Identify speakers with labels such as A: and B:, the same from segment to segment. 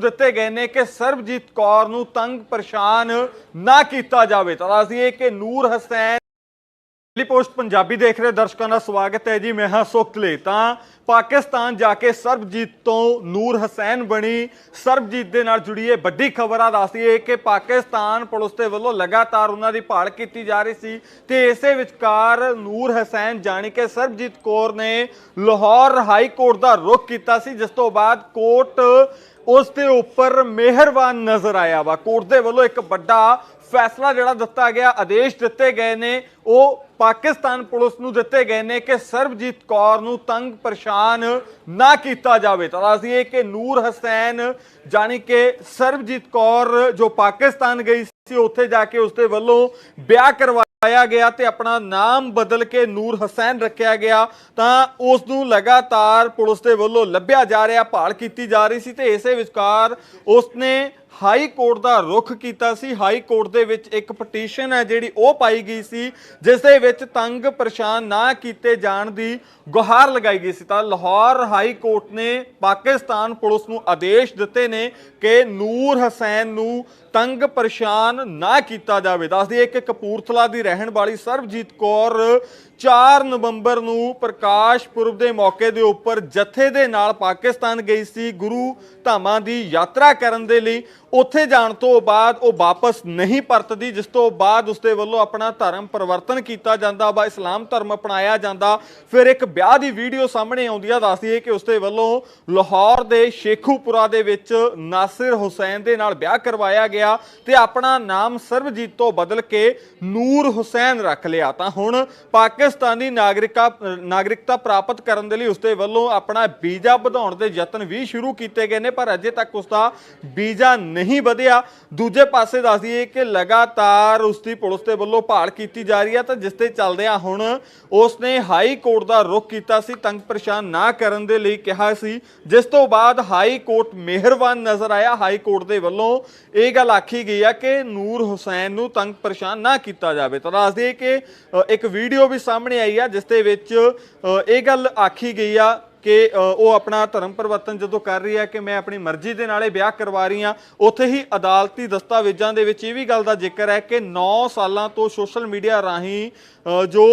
A: ਦਿੱਤੇ ਗਏ ਨੇ ਕਿ ਸਰਬਜੀਤ ਕੌਰ ਨੂੰ ਤੰਗ ਪਰੇਸ਼ਾਨ ਨਾ ਕੀਤਾ ਜਾਵੇ। ਤਾਂ ਅਸੀਂ ਇਹ ਕਿ ਨੂਰ ਹਸੈਨ ਡੇਲੀ ਪੋਸਟ ਪੰਜਾਬੀ ਦੇਖ ਰਹੇ ਦਰਸ਼ਕਾਂ ਦਾ ਸਵਾਗਤ ਹੈ ਜੀ। ਮੈਂ ਹਾਂ ਸੁਖਲੇ। ਤਾਂ ਪਾਕਿਸਤਾਨ ਜਾ ਕੇ ਸਰਬਜੀਤ ਤੋਂ ਨੂਰ ਹਸੈਨ ਬਣੀ। ਸਰਬਜੀਤ ਦੇ ਨਾਲ ਜੁੜੀ ਇਹ ਵੱਡੀ ਖਬਰ ਆ। ਦੱਸਦੀਏ ਕਿ ਪਾਕਿਸਤਾਨ ਪੁਲਿਸ ਦੇ ਵੱਲੋਂ ਲਗਾਤਾਰ ਉਹਨਾਂ ਦੀ ਭਾਲ ਕੀਤੀ ਜਾ ਰਹੀ ਸੀ ਤੇ ਇਸੇ ਵਿਚਕਾਰ ਨੂਰ ਹਸੈਨ ਜਾਣੀ ਕਿ ਸਰਬਜੀਤ ਕੌਰ ਨੇ ਲਾਹੌਰ ਹਾਈ ਕੋਰਟ ਦਾ ਰੁਖ ਕੀਤਾ ਸੀ, ਜਿਸ ਤੋਂ ਬਾਅਦ ਕੋਰਟ ਉਸ ਦੇ ਉੱਪਰ ਮਿਹਰਬਾਨ ਨਜ਼ਰ ਆਇਆ ਵਾ। ਕੋਰਟ ਦੇ ਵੱਲੋਂ ਇੱਕ ਵੱਡਾ ਫੈਸਲਾ ਜਿਹੜਾ ਦਿੱਤਾ ਗਿਆ, ਆਦੇਸ਼ ਦਿੱਤੇ ਗਏ ਨੇ। ਉਹ ਪਾਕਿਸਤਾਨ ਪੁਲਿਸ ਨੂੰ ਦਿੱਤੇ ਗਏ ਨੇ ਕਿ ਸਰਬਜੀਤ ਕੌਰ ਨੂੰ ਤੰਗ ਪਰੇਸ਼ਾਨ ਨਾ ਕੀਤਾ ਜਾਵੇ। ਤਾਂ ਅਸੀਂ ਇਹ ਕਿ ਨੂਰ ਹਸੈਨ, ਜਾਣੀ ਕਿ ਸਰਬਜੀਤ ਕੌਰ ਜੋ ਪਾਕਿਸਤਾਨ ਗਈ ਸੀ ਉੱਥੇ ਜਾ ਕੇ ਉਸਦੇ ਵੱਲੋਂ ਵਿਆਹ ਕਰਵਾਇਆ ਗਿਆ ਤੇ ਆਪਣਾ ਨਾਮ ਬਦਲ ਕੇ ਨੂਰ ਹਸੈਨ ਰੱਖਿਆ ਗਿਆ, ਤਾਂ ਉਸ ਨੂੰ ਲਗਾਤਾਰ ਪੁਲਿਸ ਦੇ ਵੱਲੋਂ ਲੱਭਿਆ ਜਾ ਰਿਹਾ, ਭਾਲ ਕੀਤੀ ਜਾ ਰਹੀ ਸੀ ਤੇ ਇਸੇ ਵਿਚਕਾਰ ਉਸਨੇ ਹਾਈ ਕੋਰਟ ਦਾ ਰੁਖ ਕੀਤਾ ਸੀ। ਹਾਈ ਕੋਰਟ ਦੇ ਵਿੱਚ ਇੱਕ ਪਟੀਸ਼ਨ ਹੈ ਜਿਹੜੀ ਉਹ ਪਾਈ ਗਈ ਸੀ, ਜਿਸ ਦੇ ਵਿੱਚ ਤੰਗ ਪਰੇਸ਼ਾਨ ਨਾ ਕੀਤੇ ਜਾਣ ਦੀ ਗੁਹਾਰ ਲਗਾਈ ਗਈ ਸੀ। ਤਾਂ ਲਾਹੌਰ ਹਾਈ ਕੋਰਟ ਨੇ ਪਾਕਿਸਤਾਨ ਪੁਲਿਸ ਨੂੰ ਆਦੇਸ਼ ਦਿੱਤੇ ਨੇ ਕਿ ਨੂਰ ਹਸੈਨ ਨੂੰ ਤੰਗ ਪਰੇਸ਼ਾਨ ਨਾ ਕੀਤਾ ਜਾਵੇ। ਦੱਸਦੀ ਹੈ ਕਿ ਕਪੂਰਥਲਾ ਦੀ ਰਹਿਣ ਵਾਲੀ ਸਰਬਜੀਤ ਕੌਰ 4 ਨਵੰਬਰ ਨੂੰ ਪ੍ਰਕਾਸ਼ ਪੁਰਬ ਦੇ ਮੌਕੇ ਦੇ ਉੱਪਰ ਜਥੇ ਦੇ ਨਾਲ ਪਾਕਿਸਤਾਨ ਗਈ ਸੀ। ਗੁਰੂ ਧਾਮਾਂ ਦੀ ਯਾਤਰਾ ਕਰਨ ਦੇ ਲਈ ਉੱਥੇ ਜਾਣ ਤੋਂ ਬਾਅਦ ਉਹ ਵਾਪਸ ਨਹੀਂ ਪਰਤਦੀ, ਜਿਸ ਤੋਂ ਬਾਅਦ ਉਸਦੇ ਵੱਲੋਂ ਆਪਣਾ ਧਰਮ ਪਰਿਵਰਤਨ ਕੀਤਾ ਜਾਂਦਾ ਵਾ, ਇਸਲਾਮ ਧਰਮ ਅਪਣਾਇਆ ਜਾਂਦਾ। ਫਿਰ ਇੱਕ ਵਿਆਹ ਦੀ ਵੀਡੀਓ ਸਾਹਮਣੇ ਆਉਂਦੀ ਆ, ਦੱਸਦੀ ਹੈ ਕਿ ਉਸਦੇ ਵੱਲੋਂ ਲਾਹੌਰ ਦੇ ਸ਼ੇਖੂਪੁਰਾ ਦੇ ਵਿੱਚ ਨਾਸਿਰ ਹੁਸੈਨ ਦੇ ਨਾਲ ਵਿਆਹ ਕਰਵਾਇਆ ਗਿਆ ਤੇ ਆਪਣਾ ਨਾਮ ਸਰਬਜੀਤ ਤੋਂ ਬਦਲ ਕੇ ਨੂਰ ਹੁਸੈਨ ਰੱਖ ਲਿਆ। ਤਾਂ ਹੁਣ ਪਾਕਿਸਤਾਨ ਨਾਗਰਿਕਾ ਨਾਗਰਿਕਤਾ ਪ੍ਰਾਪਤ ਕਰਨ ਦੇ ਲਈ ਉਸਦੇ ਵੱਲੋਂ ਆਪਣਾ ਵੀਜ਼ਾ ਵਧਾਉਣ ਦੇ ਯਤਨ ਵੀ ਸ਼ੁਰੂ ਕੀਤੇ ਗਏ ਨੇ, ਪਰ ਅਜੇ ਤੱਕ ਉਸਦਾ ਵੀਜ਼ਾ ਨਹੀਂ ਵਧਿਆ। ਦੂਜੇ ਪਾਸੇ ਦੱਸ ਦਈਏ ਕਿ ਲਗਾਤਾਰ ਉਸਦੀ ਪੁਲਿਸ ਦੇ ਵੱਲੋਂ ਭਾਲ ਕੀਤੀ ਜਾ ਰਹੀ ਹੈ, ਤਾਂ ਜਿਸ ਤੇ ਚੱਲਦਿਆਂ ਹੁਣ ਉਸਨੇ ਹਾਈ ਕੋਰਟ ਦਾ ਰੁਖ ਕੀਤਾ ਸੀ, ਤੰਗ ਪਰੇਸ਼ਾਨ ਨਾ ਕਰਨ ਦੇ ਲਈ ਕਿਹਾ ਸੀ। ਜਿਸ ਤੋਂ ਬਾਅਦ ਹਾਈ ਕੋਰਟ ਮਿਹਰਬਾਨ ਨਜ਼ਰ ਆਇਆ। ਹਾਈ ਕੋਰਟ ਦੇ ਵੱਲੋਂ ਇਹ ਗੱਲ ਆਖੀ ਗਈ ਆ ਕਿ ਨੂਰ ਹੁਸੈਨ ਨੂੰ ਤੰਗ ਪਰੇਸ਼ਾਨ ਨਾ ਕੀਤਾ ਜਾਵੇ। ਤਾਂ ਦੱਸ ਦਈਏ ਕਿ ਇੱਕ ਵੀਡੀਓ ਵੀ ਸਾਹਮਣੇ ਆਈ ਆ ਜਿਸ ਦੇ ਵਿੱਚ ਇਹ ਗੱਲ ਆਖੀ ਗਈ ਆ ਕਿ ਉਹ ਆਪਣਾ ਧਰਮ ਪਰਿਵਰਤਨ ਜਦੋਂ ਕਰ ਰਹੀ ਹੈ ਕਿ ਮੈਂ ਆਪਣੀ ਮਰਜ਼ੀ ਦੇ ਨਾਲੇ ਵਿਆਹ ਕਰਵਾ ਰਹੀ ਹਾਂ ਉੱਥੇ ਹੀ ਅਦਾਲਤੀ ਦਸਤਾਵੇਜ਼ਾਂ ਦੇ ਵਿੱਚ ਇਹ ਵੀ ਗੱਲ ਦਾ ਜ਼ਿਕਰ ਹੈ ਕਿ 9 ਸਾਲਾਂ ਤੋਂ ਸੋਸ਼ਲ ਮੀਡੀਆ ਰਾਹੀਂ ਜੋ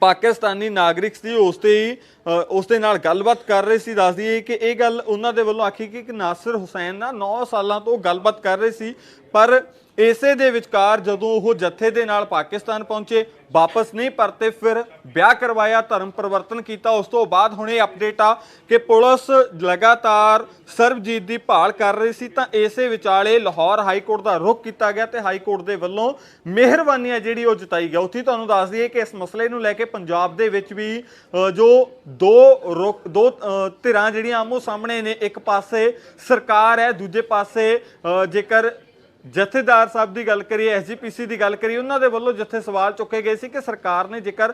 A: ਪਾਕਿਸਤਾਨੀ ਨਾਗਰਿਕ ਸੀ ਉਸ ਤੇ ਹੀ ਅ, ਉਸ ਦੇ ਨਾਲ ਗੱਲਬਾਤ ਕਰ ਰਹੇ ਸੀ। ਦੱਸਦੀ ਹੈ ਕਿ ਇਹ ਗੱਲ ਉਹਨਾਂ ਦੇ ਵੱਲੋਂ ਆਖੀ ਗਈ ਕਿ ਨਾਸਰ ਹੁਸੈਨ ਨਾ 9 ਸਾਲਾਂ ਤੋਂ ਗੱਲਬਾਤ ਕਰ ਰਹੇ ਸੀ ਪਰ ਇਸੇ ਦੇ ਵਿਚਕਾਰ ਜਦੋਂ ਉਹ ਜੱਥੇ ਦੇ ਨਾਲ ਪਾਕਿਸਤਾਨ ਪਹੁੰਚੇ, ਵਾਪਸ ਨਹੀਂ ਪਰਤੇ, ਫਿਰ ਵਿਆਹ ਕਰਵਾਇਆ, ਧਰਮ ਪਰਿਵਰਤਨ ਕੀਤਾ। ਉਸ ਤੋਂ ਬਾਅਦ ਹੁਣ ਇਹ ਅਪਡੇਟ ਆ ਕਿ ਪੁਲਿਸ ਲਗਾਤਾਰ ਸਰਬਜੀਤ ਦੀ ਭਾਲ ਕਰ ਰਹੀ ਸੀ। ਤਾਂ ਇਸੇ ਵਿਚਾਲੇ ਲਾਹੌਰ ਹਾਈ ਕੋਰਟ ਦਾ ਰੁਖ ਕੀਤਾ ਗਿਆ ਤੇ ਹਾਈ ਕੋਰਟ ਦੇ ਵੱਲੋਂ ਮਿਹਰਬਾਨੀ ਹੈ ਜਿਹੜੀ ਉਹ ਜਤਾਈ ਗਿਆ ਉੱਥੇ ਤੁਹਾਨੂੰ ਦੱਸ ਦਈਏ ਕਿ ਇਸ ਮਸਲੇ ਨੂੰ ਲੈ ਕੇ ਪੰਜਾਬ ਦੇ ਵਿੱਚ ਵੀ ਜੋ ਦੋ ਰੁਕ ਦੋ ਧਿਰਾਂ ਜਿਹੜੀਆਂ ਆਮੋ ਸਾਹਮਣੇ ਨੇ, ਇੱਕ ਪਾਸੇ ਸਰਕਾਰ ਹੈ, ਦੂਜੇ ਪਾਸੇ ਜੇਕਰ ਜਥੇਦਾਰ ਸਾਹਿਬ ਦੀ ਗੱਲ ਕਰੀਏ ਐਸਜੀਪੀਸੀ ਦੀ ਗੱਲ ਕਰੀਏ, ਉਹਨਾਂ ਦੇ ਵੱਲੋਂ ਜਿੱਥੇ ਸਵਾਲ ਚੁੱਕੇ ਗਏ ਸੀ ਕਿ ਸਰਕਾਰ ਨੇ ਜੇਕਰ